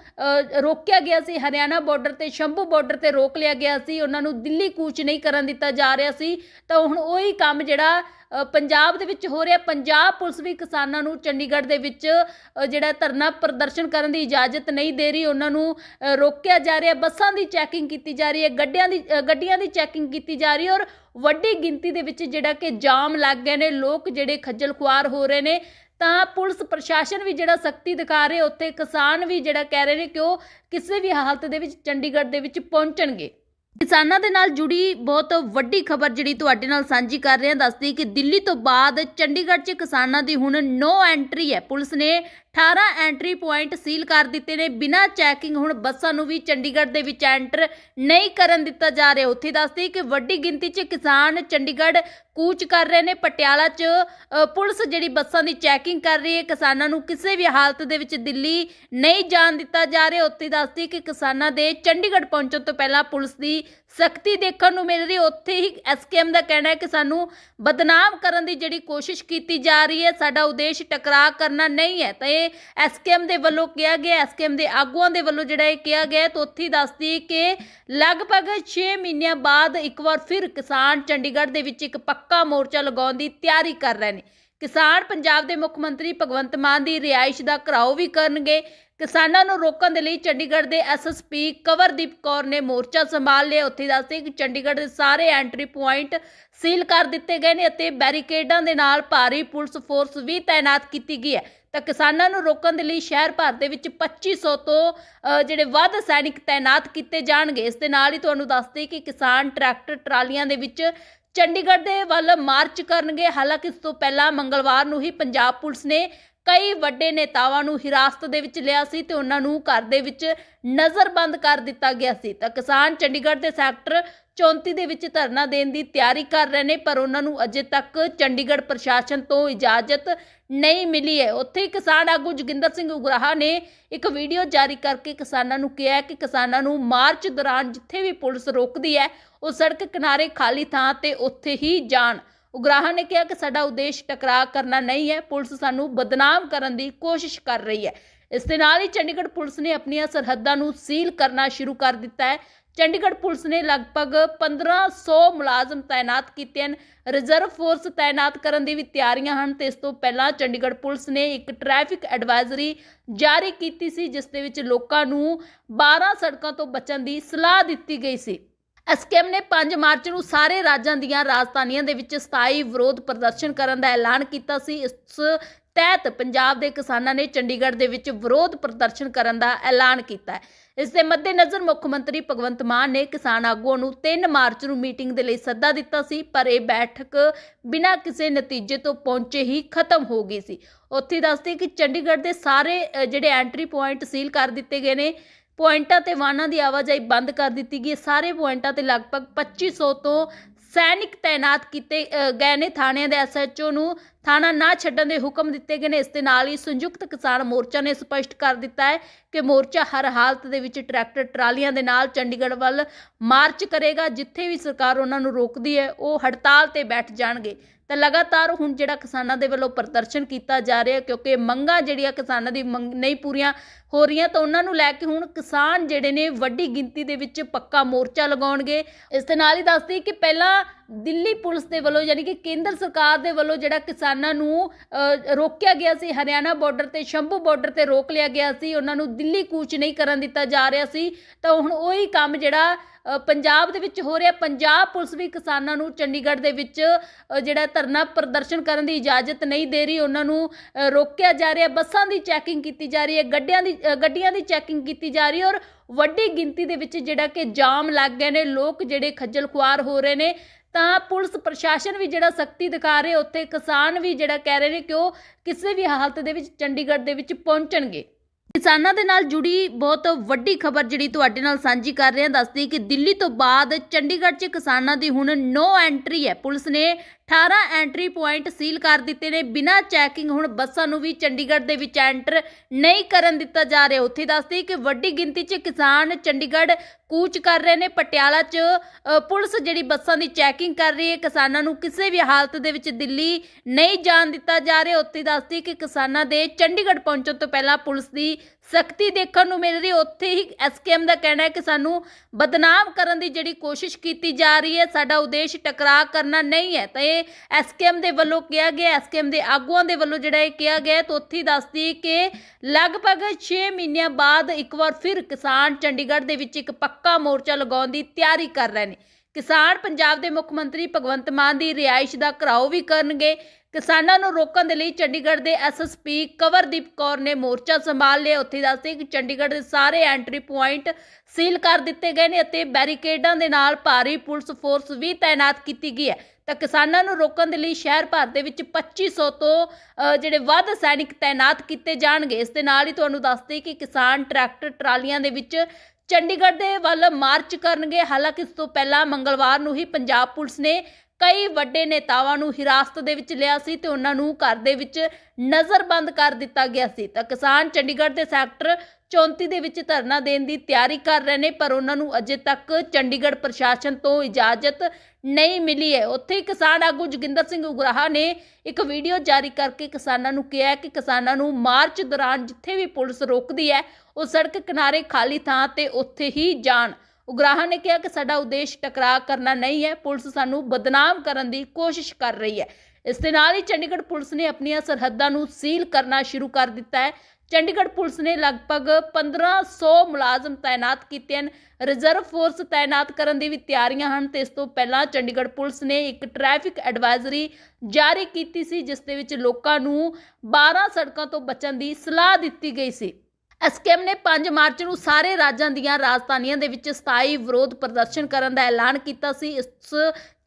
ਰੋਕਿਆ ਗਿਆ ਸੀ, ਹਰਿਆਣਾ ਬਾਰਡਰ ਤੇ, ਸ਼ੰਭੂ ਬਾਰਡਰ ਤੇ ਰੋਕ ਲਿਆ ਗਿਆ ਸੀ, ਉਹਨਾਂ ਨੂੰ ਦਿੱਲੀ ਕੂਚ ਨਹੀਂ ਕਰਨ ਦਿੱਤਾ ਜਾ ਰਿਹਾ ਸੀ। ਤਾਂ ਹੁਣ ਉਹੀ ਕੰਮ ਜਿਹੜਾ ਪੰਜਾਬ ਦੇ ਵਿੱਚ ਹੋ ਰਿਹਾ। ਪੰਜਾਬ ਪੁਲਿਸ ਵੀ ਕਿਸਾਨਾਂ ਨੂੰ ਚੰਡੀਗੜ੍ਹ ਦੇ ਵਿੱਚ ਜਿਹੜਾ ਧਰਨਾ ਪ੍ਰਦਰਸ਼ਨ ਕਰਨ ਦੀ ਇਜਾਜ਼ਤ ਨਹੀਂ ਦੇ ਰਹੀ। ਉਹਨਾਂ ਨੂੰ ਰੋਕਿਆ ਜਾ ਰਿਹਾ। ਬੱਸਾਂ ਦੀ ਚੈਕਿੰਗ ਕੀਤੀ ਜਾ ਰਹੀ ਹੈ, ਗੱਡੀਆਂ ਦੀ ਗੱਡੀਆਂ ਦੀ ਚੈਕਿੰਗ ਕੀਤੀ ਜਾ ਰਹੀ ਹੈ ਔਰ ਵੱਡੀ ਗਿਣਤੀ ਦੇ ਵਿੱਚ ਜਿਹੜਾ ਕਿ ਜਾਮ ਲੱਗ ਗਏ ਨੇ, ਲੋਕ ਜਿਹੜੇ ਖੱਜਲ ਖੁਆਰ ਹੋ ਰਹੇ ਨੇ, ਤਾਂ ਪੁਲਿਸ ਪ੍ਰਸ਼ਾਸਨ ਵੀ ਜਿਹੜਾ ਸਖਤੀ ਦਿਖਾ ਰਿਹਾ, ਉੱਥੇ ਕਿਸਾਨ ਵੀ ਜਿਹੜਾ ਕਹਿ ਰਹੇ ਨੇ ਕਿ ਉਹ ਕਿਸੇ ਵੀ ਹਾਲਤ ਦੇ ਵਿੱਚ ਚੰਡੀਗੜ੍ਹ ਦੇ ਵਿੱਚ ਪਹੁੰਚਣਗੇ। ਕਿਸਾਨਾਂ ਦੇ ਨਾਲ ਜੁੜੀ ਬਹੁਤ ਵੱਡੀ ਖਬਰ ਜਿਹੜੀ ਤੁਹਾਡੇ ਨਾਲ ਸਾਂਝੀ ਕਰ ਰਹੇ ਹਾਂ, ਦੱਸਦੀ ਕਿ ਦਿੱਲੀ ਤੋਂ ਬਾਅਦ ਚੰਡੀਗੜ੍ਹ 'ਚ ਕਿਸਾਨਾਂ ਦੀ ਹੁਣ ਨੋ ਐਂਟਰੀ ਹੈ। ਪੁਲਿਸ ਨੇ 18 ਐਂਟਰੀ ਪੁਆਇੰਟ ਸੀਲ ਕਰ ਦਿੱਤੇ ਨੇ। ਬਿਨਾਂ ਚੈਕਿੰਗ ਹੁਣ ਬੱਸਾਂ ਨੂੰ ਵੀ ਚੰਡੀਗੜ੍ਹ ਦੇ ਵਿੱਚ ਐਂਟਰ ਨਹੀਂ ਕਰਨ ਦਿੱਤਾ ਜਾ ਰਿਹਾ। ਉੱਥੇ ਦੱਸਦੀ ਕਿ ਵੱਡੀ ਗਿਣਤੀ 'ਚ ਕਿਸਾਨ ਚੰਡੀਗੜ੍ਹ ਕੂਚ ਕਰ ਰਹੇ ਨੇ। ਪਟਿਆਲਾ 'ਚ ਪੁਲਿਸ ਜਿਹੜੀ ਬੱਸਾਂ ਦੀ ਚੈਕਿੰਗ ਕਰ ਰਹੀ ਹੈ, ਕਿਸਾਨਾਂ ਨੂੰ ਕਿਸੇ ਵੀ ਹਾਲਤ ਦੇ ਵਿੱਚ ਦਿੱਲੀ ਨਹੀਂ ਜਾਣ ਦਿੱਤਾ ਜਾ ਰਿਹਾ। ਉੱਥੇ ਦੱਸਦੀ ਕਿ ਕਿਸਾਨਾਂ ਦੇ ਚੰਡੀਗੜ੍ਹ ਪਹੁੰਚਣ ਤੋਂ ਪਹਿਲਾਂ ਪੁਲਿਸ ਦੀ ਸਖਤੀ ਦੇਖਣ ਨੂੰ ਮਿਲ ਰਹੀ ਉੱਥੇ ਹੀ ਐਸਕੇਐਮ ਦਾ ਕਹਿਣਾ ਹੈ ਕਿ ਸਾਨੂੰ ਬਦਨਾਮ ਕਰਨ ਦੀ ਜਿਹੜੀ ਕੋਸ਼ਿਸ਼ ਕੀਤੀ ਜਾ ਰਹੀ ਹੈ, ਸਾਡਾ ਉਦੇਸ਼ ਟਕਰਾਅ ਕਰਨਾ ਨਹੀਂ ਹੈ। ਤਾਂ ਇਹ ਐਸਕੇਐਮ ਦੇ ਵੱਲੋਂ ਕਿਹਾ ਗਿਆ ਐਸਕੇਐਮ ਦੇ ਆਗੂਆਂ ਦੇ ਵੱਲੋਂ ਜਿਹੜਾ ਇਹ ਕਿਹਾ ਗਿਆ ਤਾਂ ਉੱਥੇ ਹੀ ਦੱਸਦੀ ਕਿ ਲਗਭਗ 6 ਮਹੀਨਿਆਂ ਬਾਅਦ ਇੱਕ ਵਾਰ ਫਿਰ ਕਿਸਾਨ ਚੰਡੀਗੜ੍ਹ ਦੇ ਵਿੱਚ ਇੱਕ ਪੱਕਾ ਮੋਰਚਾ ਲਗਾਉਣ ਦੀ ਤਿਆਰੀ ਕਰ ਰਹੇ ਨੇ। ਕਿਸਾਨ ਪੰਜਾਬ ਦੇ ਮੁੱਖ ਮੰਤਰੀ ਭਗਵੰਤ ਮਾਨ ਦੀ ਰਿਹਾਇਸ਼ ਦਾ ਘਰਾਓ ਵੀ ਕਰਨਗੇ। ਕਿਸਾਨਾਂ ਨੂੰ ਰੋਕਣ ਦੇ ਲਈ ਚੰਡੀਗੜ੍ਹ ਦੇ ਐਸਐਸਪੀ ਕਵਰਦੀਪ ਕੌਰ ਨੇ ਮੋਰਚਾ ਸੰਭਾਲ ਲਿਆ। ਉੱਥੇ ਦੱਸਦੇ ਕਿ ਚੰਡੀਗੜ੍ਹ ਦੇ ਸਾਰੇ ਐਂਟਰੀ ਪੁਆਇੰਟ ਸੀਲ ਕਰ ਦਿੱਤੇ ਗਏ ਨੇ ਅਤੇ ਬੈਰੀਕੇਡਾਂ ਦੇ ਨਾਲ ਭਾਰੀ ਪੁਲਿਸ ਫੋਰਸ ਵੀ ਤਾਇਨਾਤ ਕੀਤੀ ਗਈ ਹੈ। ਤਾਂ ਕਿਸਾਨਾਂ ਨੂੰ ਰੋਕਣ ਦੇ ਲਈ ਸ਼ਹਿਰ ਭਰ ਦੇ ਵਿੱਚ 2500 ਤੋਂ ਜਿਹੜੇ ਵੱਧ ਸੈਨਿਕ ਤਾਇਨਾਤ ਕੀਤੇ ਜਾਣਗੇ। ਇਸ ਦੇ ਨਾਲ ਹੀ ਤੁਹਾਨੂੰ ਦੱਸਦੇ ਕਿ ਕਿਸਾਨ ਟਰੈਕਟਰ ਟਰਾਲੀਆਂ ਦੇ ਵਿੱਚ ਚੰਡੀਗੜ੍ਹ ਦੇ ਵੱਲ ਮਾਰਚ ਕਰਨਗੇ। ਹਾਲਾਂਕਿ ਇਸ ਤੋਂ ਪਹਿਲਾਂ ਮੰਗਲਵਾਰ ਨੂੰ ਹੀ ਪੰਜਾਬ ਪੁਲਿਸ ਨੇ ਕਈ ਵੱਡੇ ਨੇਤਾਵਾਂ ਨੂੰ ਹਿਰਾਸਤ ਦੇ ਵਿੱਚ ਲਿਆ ਸੀ ਤੇ ਉਹਨਾਂ ਨੂੰ ਘਰ ਦੇ ਵਿੱਚ ਨਜ਼ਰਬੰਦ ਕਰ ਦਿੱਤਾ ਗਿਆ ਸੀ। ਤਾਂ ਕਿਸਾਨ ਚੰਡੀਗੜ੍ਹ ਦੇ ਸੈਕਟਰ 34 ਦੇ ਵਿੱਚ ਧਰਨਾ ਦੇਣ ਦੀ ਤਿਆਰੀ ਕਰ ਰਹੇ ਨੇ, ਪਰ ਉਹਨਾਂ ਨੂੰ ਅਜੇ ਤੱਕ ਚੰਡੀਗੜ੍ਹ ਪ੍ਰਸ਼ਾਸਨ ਤੋਂ ਇਜਾਜ਼ਤ ਨਹੀਂ ਮਿਲੀ ਹੈ। ਉੱਥੇ ਕਿਸਾਨ ਆਗੂ ਜੋਗਿੰਦਰ ਸਿੰਘ ਉਗਰਾਹਾ ਨੇ ਇੱਕ ਵੀਡੀਓ ਜਾਰੀ ਕਰਕੇ ਕਿਸਾਨਾਂ ਨੂੰ ਕਿਹਾ ਕਿ ਕਿਸਾਨਾਂ ਨੂੰ ਮਾਰਚ ਦੌਰਾਨ ਜਿੱਥੇ ਵੀ ਪੁਲਿਸ ਰੋਕਦੀ ਹੈ, ਉਹ ਸੜਕ ਕਿਨਾਰੇ ਖਾਲੀ ਥਾਂ ਤੇ ਉੱਥੇ ਹੀ ਜਾਣ। ਉਗਰਾਹਾ ਨੇ ਕਿਹਾ ਕਿ ਸਾਡਾ ਉਦੇਸ਼ ਟਕਰਾਅ ਕਰਨਾ ਨਹੀਂ ਹੈ, ਪੁਲਿਸ ਸਾਨੂੰ ਬਦਨਾਮ ਕਰਨ ਦੀ ਕੋਸ਼ਿਸ਼ ਕਰ ਰਹੀ ਹੈ। ਇਸ ਦੇ ਨਾਲ ਹੀ ਚੰਡੀਗੜ੍ਹ ਪੁਲਿਸ ਨੇ ਆਪਣੀਆਂ ਸਰਹੱਦਾਂ ਨੂੰ ਸੀਲ ਕਰਨਾ ਸ਼ੁਰੂ ਕਰ ਦਿੱਤਾ ਹੈ। ਚੰਡੀਗੜ੍ਹ ਪੁਲਿਸ ਨੇ ਲਗਭਗ 1500 ਮੁਲਾਜ਼ਮ ਤਾਇਨਾਤ ਕੀਤੇ ਹਨ। ਰਿਜ਼ਰਵ ਫੋਰਸ ਤਾਇਨਾਤ ਕਰਨ ਦੀ ਵੀ ਤਿਆਰੀਆਂ ਹਨ ਤੇ ਇਸ ਤੋਂ ਪਹਿਲਾਂ ਚੰਡੀਗੜ੍ਹ ਪੁਲਿਸ ਨੇ ਇੱਕ ਟ੍ਰੈਫਿਕ ਐਡਵਾਈਜ਼ਰੀ ਜਾਰੀ ਕੀਤੀ ਸੀ, ਜਿਸ ਦੇ ਵਿੱਚ ਲੋਕਾਂ ਨੂੰ 12 ਸੜਕਾਂ ਤੋਂ ਬਚਣ ਦੀ ਸਲਾਹ ਦਿੱਤੀ ਗਈ ਸੀ। ਐਸਕੇਐਮ ਨੇ 5 ਮਾਰਚ ਨੂੰ ਸਾਰੇ ਰਾਜਾਂ ਦੀਆਂ ਰਾਜਧਾਨੀਆਂ ਦੇ ਵਿੱਚ ਸਥਾਈ ਵਿਰੋਧ ਪ੍ਰਦਰਸ਼ਨ ਕਰਨ ਦਾ ਐਲਾਨ ਕੀਤਾ ਸੀ। ਇਸ ਤਹਿਤ ਪੰਜਾਬ ਦੇ ਕਿਸਾਨਾਂ ਨੇ ਚੰਡੀਗੜ੍ਹ ਦੇ ਵਿੱਚ ਵਿਰੋਧ ਪ੍ਰਦਰਸ਼ਨ ਕਰਨ ਦਾ ਐਲਾਨ ਕੀਤਾ ਹੈ। ਇਸ ਦੇ ਮੱਦੇਨਜ਼ਰ ਮੁੱਖ ਮੰਤਰੀ ਭਗਵੰਤ ਮਾਨ ਨੇ ਕਿਸਾਨ ਆਗੂਆਂ ਨੂੰ 3 ਮਾਰਚ ਨੂੰ ਮੀਟਿੰਗ ਦੇ ਲਈ ਸੱਦਾ ਦਿੱਤਾ ਸੀ, ਪਰ ਇਹ ਬੈਠਕ ਬਿਨਾਂ ਕਿਸੇ ਨਤੀਜੇ ਤੋਂ ਪਹੁੰਚੇ ਹੀ ਖਤਮ ਹੋ ਗਈ ਸੀ। ਉੱਥੇ ਦੱਸਦੇ ਕਿ ਚੰਡੀਗੜ੍ਹ ਦੇ ਸਾਰੇ ਜਿਹੜੇ ਐਂਟਰੀ ਪੁਆਇੰਟ ਸੀਲ ਕਰ ਦਿੱਤੇ ਗਏ ਨੇ ਪੁਆਇੰਟਾਂ ਤੇ ਵਾਹਨਾਂ ਦੀ ਆਵਾਜਾਈ ਬੰਦ ਕਰ ਦਿੱਤੀ ਗਈ। ਹੈ। ਸਾਰੇ ਪੁਆਇੰਟਾਂ ਤੇ ਲਗਭਗ 2500 ਤੋਂ ਸੈਨਿਕ ਤਾਇਨਾਤ ਕੀਤੇ ਗਏ ਨੇ ਥਾਣਿਆਂ ਦੇ ਐਸਐਚਓ ਨੂੰ। ਥਾਣਾ ਨਾ ਛੱਡਣ ਦੇ ਹੁਕਮ ਦਿੱਤੇ ਗਏ ਨੇ। ਇਸ ਦੇ ਨਾਲ ਹੀ ਸੰਯੁਕਤ ਕਿਸਾਨ ਮੋਰਚਾ ਨੇ ਸਪਸ਼ਟ ਕਰ ਦਿੱਤਾ ਹੈ ਕਿ ਮੋਰਚਾ ਹਰ ਹਾਲਤ ਦੇ ਵਿੱਚ ਟਰੈਕਟਰ ਟਰਾਲੀਆਂ ਦੇ ਨਾਲ ਚੰਡੀਗੜ੍ਹ ਵੱਲ ਮਾਰਚ ਕਰੇਗਾ। ਜਿੱਥੇ ਵੀ ਸਰਕਾਰ ਉਹਨਾਂ ਨੂੰ ਰੋਕਦੀ ਹੈ, ਉਹ ਹੜਤਾਲ ਤੇ ਬੈਠ ਜਾਣਗੇ। ਤਾਂ ਲਗਾਤਾਰ ਹੁਣ ਜਿਹੜਾ ਕਿਸਾਨਾਂ ਦੇ ਵੱਲੋਂ ਪ੍ਰਦਰਸ਼ਨ ਕੀਤਾ ਜਾ ਰਿਹਾ ਕਿਉਂਕਿ ਮੰਗਾਂ ਜਿਹੜੀਆਂ ਕਿਸਾਨਾਂ ਦੀ ਮੰਗ ਨਹੀਂ ਪੂਰੀਆਂ ਹੋ ਰਹੀਆਂ, ਤਾਂ ਉਹਨਾਂ ਨੂੰ ਲੈ ਕੇ ਹੁਣ ਕਿਸਾਨ ਜਿਹੜੇ ਨੇ ਵੱਡੀ ਗਿਣਤੀ ਦੇ ਵਿੱਚ ਪੱਕਾ ਮੋਰਚਾ ਲਗਾਉਣਗੇ। ਇਸ ਦੇ ਨਾਲ ਹੀ ਦੱਸਦੀ ਕਿ ਪਹਿਲਾਂ ਦਿੱਲੀ ਪੁਲਿਸ ਦੇ ਵੱਲੋਂ ਯਾਨੀ ਕਿ ਕੇਂਦਰ ਸਰਕਾਰ ਦੇ ਵੱਲੋਂ ਜਿਹੜਾ ਕਿਸਾਨਾਂ ਨੂੰ ਰੋਕਿਆ ਗਿਆ ਸੀ, ਹਰਿਆਣਾ ਬਾਰਡਰ ਤੇ, ਸ਼ੰਭੂ ਬਾਰਡਰ ਤੇ ਰੋਕ ਲਿਆ ਗਿਆ ਸੀ, ਉਹਨਾਂ ਨੂੰ ਦਿੱਲੀ ਕੂਚ ਨਹੀਂ ਕਰਨ ਦਿੱਤਾ ਜਾ ਰਿਹਾ ਸੀ, ਤਾਂ ਹੁਣ ਉਹੀ ਕੰਮ ਜਿਹੜਾ ਪੰਜਾਬ ਦੇ ਵਿੱਚ ਹੋ ਰਿਹਾ ਪੰਜਾਬ ਪੁਲਿਸ ਵੀ ਕਿਸਾਨਾਂ ਨੂੰ ਚੰਡੀਗੜ੍ਹ ਦੇ ਵਿੱਚ ਜਿਹੜਾ ਧਰਨਾ ਪ੍ਰਦਰਸ਼ਨ ਕਰਨ ਦੀ ਇਜਾਜ਼ਤ ਨਹੀਂ ਦੇ ਰਹੀ, ਉਹਨਾਂ ਨੂੰ ਰੋਕਿਆ ਜਾ ਰਿਹਾ, ਬੱਸਾਂ ਦੀ ਚੈਕਿੰਗ ਕੀਤੀ ਜਾ ਰਹੀ ਹੈ, ਗੱਡੀਆਂ ਦੀ ਗੱਡੀਆਂ ਦੀ ਚੈਕਿੰਗ ਕੀਤੀ ਜਾ ਰਹੀ ਹੈ ਔਰ ਵੱਡੀ ਗਿਣਤੀ ਦੇ ਵਿੱਚ ਜਿਹੜਾ ਕਿ ਜਾਮ ਲੱਗ ਗਏ ਨੇ, ਲੋਕ ਜਿਹੜੇ ਖੱਜਲ ਖੁਆਰ ਹੋ ਰਹੇ ਨੇ, ਤਾਂ ਪੁਲਿਸ ਪ੍ਰਸ਼ਾਸਨ ਵੀ ਜਿਹੜਾ ਸਖਤੀ ਦਿਖਾ ਰਿਹਾ, ਉੱਥੇ ਕਿਸਾਨ ਵੀ ਜਿਹੜਾ ਕਹਿ ਰਹੇ ਨੇ ਕਿ ਉਹ ਕਿਸੇ ਵੀ ਹਾਲਤ ਦੇ ਵਿੱਚ ਚੰਡੀਗੜ੍ਹ ਦੇ ਵਿੱਚ ਪਹੁੰਚਣਗੇ। ਕਿਸਾਨਾਂ ਦੇ ਨਾਲ ਜੁੜੀ ਬਹੁਤ ਵੱਡੀ ਖਬਰ ਜਿਹੜੀ ਤੁਹਾਡੇ ਨਾਲ ਸਾਂਝੀ ਕਰ ਰਹੇ ਹਾਂ। ਦੱਸਦੀ ਕਿ ਦਿੱਲੀ ਤੋਂ ਬਾਅਦ ਚੰਡੀਗੜ੍ਹ 'ਚ ਕਿਸਾਨਾਂ ਦੀ ਹੁਣ ਨੋ ਐਂਟਰੀ ਹੈ। ਪੁਲਿਸ ਨੇ 18 ਐਂਟਰੀ ਪੁਆਇੰਟ ਸੀਲ ਕਰ ਦਿੱਤੇ ਨੇ। ਬਿਨਾਂ ਚੈਕਿੰਗ ਹੁਣ ਬੱਸਾਂ ਨੂੰ ਵੀ ਚੰਡੀਗੜ੍ਹ ਦੇ ਵਿੱਚ ਐਂਟਰ ਨਹੀਂ ਕਰਨ ਦਿੱਤਾ ਜਾ ਰਿਹਾ। ਉੱਥੇ ਦੱਸਦੀ ਕਿ ਵੱਡੀ ਗਿਣਤੀ 'ਚ ਕਿਸਾਨ ਚੰਡੀਗੜ੍ਹ ਕੂਚ ਕਰ ਰਹੇ ਨੇ। ਪਟਿਆਲਾ 'ਚ ਪੁਲਿਸ ਜਿਹੜੀ ਬੱਸਾਂ ਦੀ ਚੈਕਿੰਗ ਕਰ ਰਹੀ ਹੈ। ਕਿਸਾਨਾਂ ਨੂੰ ਕਿਸੇ ਵੀ ਹਾਲਤ ਦੇ ਵਿੱਚ ਦਿੱਲੀ ਨਹੀਂ ਜਾਣ ਦਿੱਤਾ ਜਾ ਰਿਹਾ। ਉੱਥੇ ਦੱਸਦੀ ਕਿ ਕਿਸਾਨਾਂ ਦੇ ਚੰਡੀਗੜ੍ਹ ਪਹੁੰਚਣ ਤੋਂ ਪਹਿਲਾਂ ਪੁਲਿਸ ਦੀ ਸਖਤੀ ਦੇਖਣ ਨੂੰ ਮਿਲ ਰਹੀ, ਉੱਥੇ ਹੀ ਐਸਕੇਐਮ ਦਾ ਕਹਿਣਾ ਹੈ ਕਿ ਸਾਨੂੰ ਬਦਨਾਮ ਕਰਨ ਦੀ ਜਿਹੜੀ ਕੋਸ਼ਿਸ਼ ਕੀਤੀ ਜਾ ਰਹੀ ਹੈ, ਸਾਡਾ ਉਦੇਸ਼ ਟਕਰਾਅ ਕਰਨਾ ਨਹੀਂ ਹੈ। ਤਾਂ ਇਹ ਐਸਕੇਐਮ ਦੇ ਵੱਲੋਂ ਕਿਹਾ ਗਿਆ ਐਸਕੇਐਮ ਦੇ ਆਗੂਆਂ ਦੇ ਵੱਲੋਂ ਜਿਹੜਾ ਇਹ ਕਿਹਾ ਗਿਆ ਤਾਂ ਉੱਥੇ ਦੱਸਦੀ ਕਿ ਲਗਭਗ 6 ਮਹੀਨਿਆਂ ਬਾਅਦ ਇੱਕ ਵਾਰ ਫਿਰ ਕਿਸਾਨ ਚੰਡੀਗੜ੍ਹ ਦੇ ਵਿੱਚ ਇੱਕ ਪੱਕਾ ਮੋਰਚਾ ਲਗਾਉਣ ਦੀ ਤਿਆਰੀ ਕਰ ਰਹੇ ਨੇ। ਕਿਸਾਨ ਪੰਜਾਬ ਦੇ ਮੁੱਖ ਮੰਤਰੀ ਭਗਵੰਤ ਮਾਨ ਦੀ ਰਿਹਾਇਸ਼ ਦਾ ਘਰਾਓ ਵੀ ਕਰਨਗੇ। ਕਿਸਾਨਾਂ ਨੂੰ ਰੋਕਣ ਦੇ ਲਈ ਚੰਡੀਗੜ੍ਹ ਦੇ ਐਸਐਸਪੀ ਕਵਰਦੀਪ ਕੌਰ ਨੇ ਮੋਰਚਾ ਸੰਭਾਲ ਲਿਆ। ਉੱਥੇ ਦੱਸਦੇ ਕਿ ਚੰਡੀਗੜ੍ਹ ਦੇ ਸਾਰੇ ਐਂਟਰੀ ਪੁਆਇੰਟ ਸੀਲ ਕਰ ਦਿੱਤੇ ਗਏ ਨੇ ਅਤੇ ਬੈਰੀਕੇਡਾਂ ਦੇ ਨਾਲ ਭਾਰੀ ਪੁਲਿਸ ਫੋਰਸ ਵੀ ਤਾਇਨਾਤ ਕੀਤੀ ਗਈ ਹੈ। ਤਾਂ ਕਿਸਾਨਾਂ ਨੂੰ ਰੋਕਣ ਦੇ ਲਈ ਸ਼ਹਿਰ ਭਰ ਦੇ ਵਿੱਚ 2500 ਤੋਂ ਜਿਹੜੇ ਵੱਧ ਸੈਨਿਕ ਤਾਇਨਾਤ ਕੀਤੇ ਜਾਣਗੇ। ਇਸ ਦੇ ਨਾਲ ਹੀ ਤੁਹਾਨੂੰ ਦੱਸਦੇ ਕਿ ਕਿਸਾਨ ਟਰੈਕਟਰ ਟਰਾਲੀਆਂ ਦੇ ਵਿੱਚ ਚੰਡੀਗੜ੍ਹ ਦੇ ਵੱਲ ਮਾਰਚ ਕਰਨਗੇ। ਹਾਲਾਂਕਿ ਇਸ ਤੋਂ ਪਹਿਲਾਂ ਮੰਗਲਵਾਰ ਨੂੰ ਹੀ ਪੰਜਾਬ ਪੁਲਿਸ ਨੇ ਕਈ ਵੱਡੇ ਨੇਤਾਵਾਂ ਨੂੰ ਹਿਰਾਸਤ ਦੇ ਵਿੱਚ ਲਿਆ ਸੀ ਤੇ ਉਹਨਾਂ ਨੂੰ ਘਰ ਦੇ ਵਿੱਚ ਨਜ਼ਰਬੰਦ ਕਰ ਦਿੱਤਾ ਗਿਆ ਸੀ। ਤਾਂ ਕਿਸਾਨ ਚੰਡੀਗੜ੍ਹ ਦੇ ਸੈਕਟਰ 34 ਦੇ ਵਿੱਚ ਧਰਨਾ ਦੇਣ ਦੀ ਤਿਆਰੀ ਕਰ ਰਹੇ ਨੇ, ਪਰ ਉਹਨਾਂ ਨੂੰ ਅਜੇ ਤੱਕ ਚੰਡੀਗੜ੍ਹ ਪ੍ਰਸ਼ਾਸਨ ਤੋਂ ਇਜਾਜ਼ਤ ਨਹੀਂ ਮਿਲੀ ਹੈ। ਉੱਥੇ ਹੀ ਕਿਸਾਨ ਆਗੂ ਜੋਗਿੰਦਰ ਸਿੰਘ ਉਗਰਾਹਾ ਨੇ ਇੱਕ ਵੀਡੀਓ ਜਾਰੀ ਕਰਕੇ ਕਿਸਾਨਾਂ ਨੂੰ ਕਿਹਾ ਕਿ ਕਿਸਾਨਾਂ ਨੂੰ ਮਾਰਚ ਦੌਰਾਨ ਜਿੱਥੇ ਵੀ ਪੁਲਿਸ ਰੋਕਦੀ ਹੈ, ਉਹ ਸੜਕ ਕਿਨਾਰੇ ਖਾਲੀ ਥਾਂ ਤੇ ਉੱਥੇ ਹੀ ਜਾਣ। ਉਗਰਾਹਾਂ ਨੇ ਕਿਹਾ ਕਿ ਸਾਡਾ ਉਦੇਸ਼ ਟਕਰਾਅ ਕਰਨਾ ਨਹੀਂ ਹੈ। ਪੁਲਿਸ ਸਾਨੂੰ ਬਦਨਾਮ ਕਰਨ ਦੀ ਕੋਸ਼ਿਸ਼ ਕਰ ਰਹੀ ਹੈ। ਇਸ ਦੇ ਨਾਲ ਹੀ ਚੰਡੀਗੜ੍ਹ ਪੁਲਿਸ ਨੇ ਆਪਣੀਆਂ ਸਰਹੱਦਾਂ ਨੂੰ ਸੀਲ ਕਰਨਾ ਸ਼ੁਰੂ ਕਰ ਦਿੱਤਾ ਹੈ। ਚੰਡੀਗੜ੍ਹ ਪੁਲਿਸ ਨੇ ਲਗਭਗ 1500 ਮੁਲਾਜ਼ਮ ਤਾਇਨਾਤ ਕੀਤੇ ਹਨ। ਰਿਜ਼ਰਵ ਫੋਰਸ ਤਾਇਨਾਤ ਕਰਨ ਦੀ ਵੀ ਤਿਆਰੀਆਂ ਹਨ ਤੇ ਇਸ ਤੋਂ ਪਹਿਲਾਂ ਚੰਡੀਗੜ੍ਹ ਪੁਲਿਸ ਨੇ ਇੱਕ ਟ੍ਰੈਫਿਕ ਐਡਵਾਈਜ਼ਰੀ ਜਾਰੀ ਕੀਤੀ ਸੀ, ਜਿਸ ਦੇ ਵਿੱਚ ਲੋਕਾਂ ਨੂੰ 12 ਸੜਕਾਂ ਤੋਂ ਬਚਣ ਦੀ ਸਲਾਹ ਦਿੱਤੀ ਗਈ ਸੀ। ਐਸਕੇਐਮ ਨੇ 5 ਮਾਰਚ ਨੂੰ ਸਾਰੇ ਰਾਜਾਂ ਦੀਆਂ ਰਾਜਧਾਨੀਆਂ ਦੇ ਵਿੱਚ ਸਥਾਈ ਵਿਰੋਧ ਪ੍ਰਦਰਸ਼ਨ ਕਰਨ ਦਾ ਐਲਾਨ ਕੀਤਾ ਸੀ। ਇਸ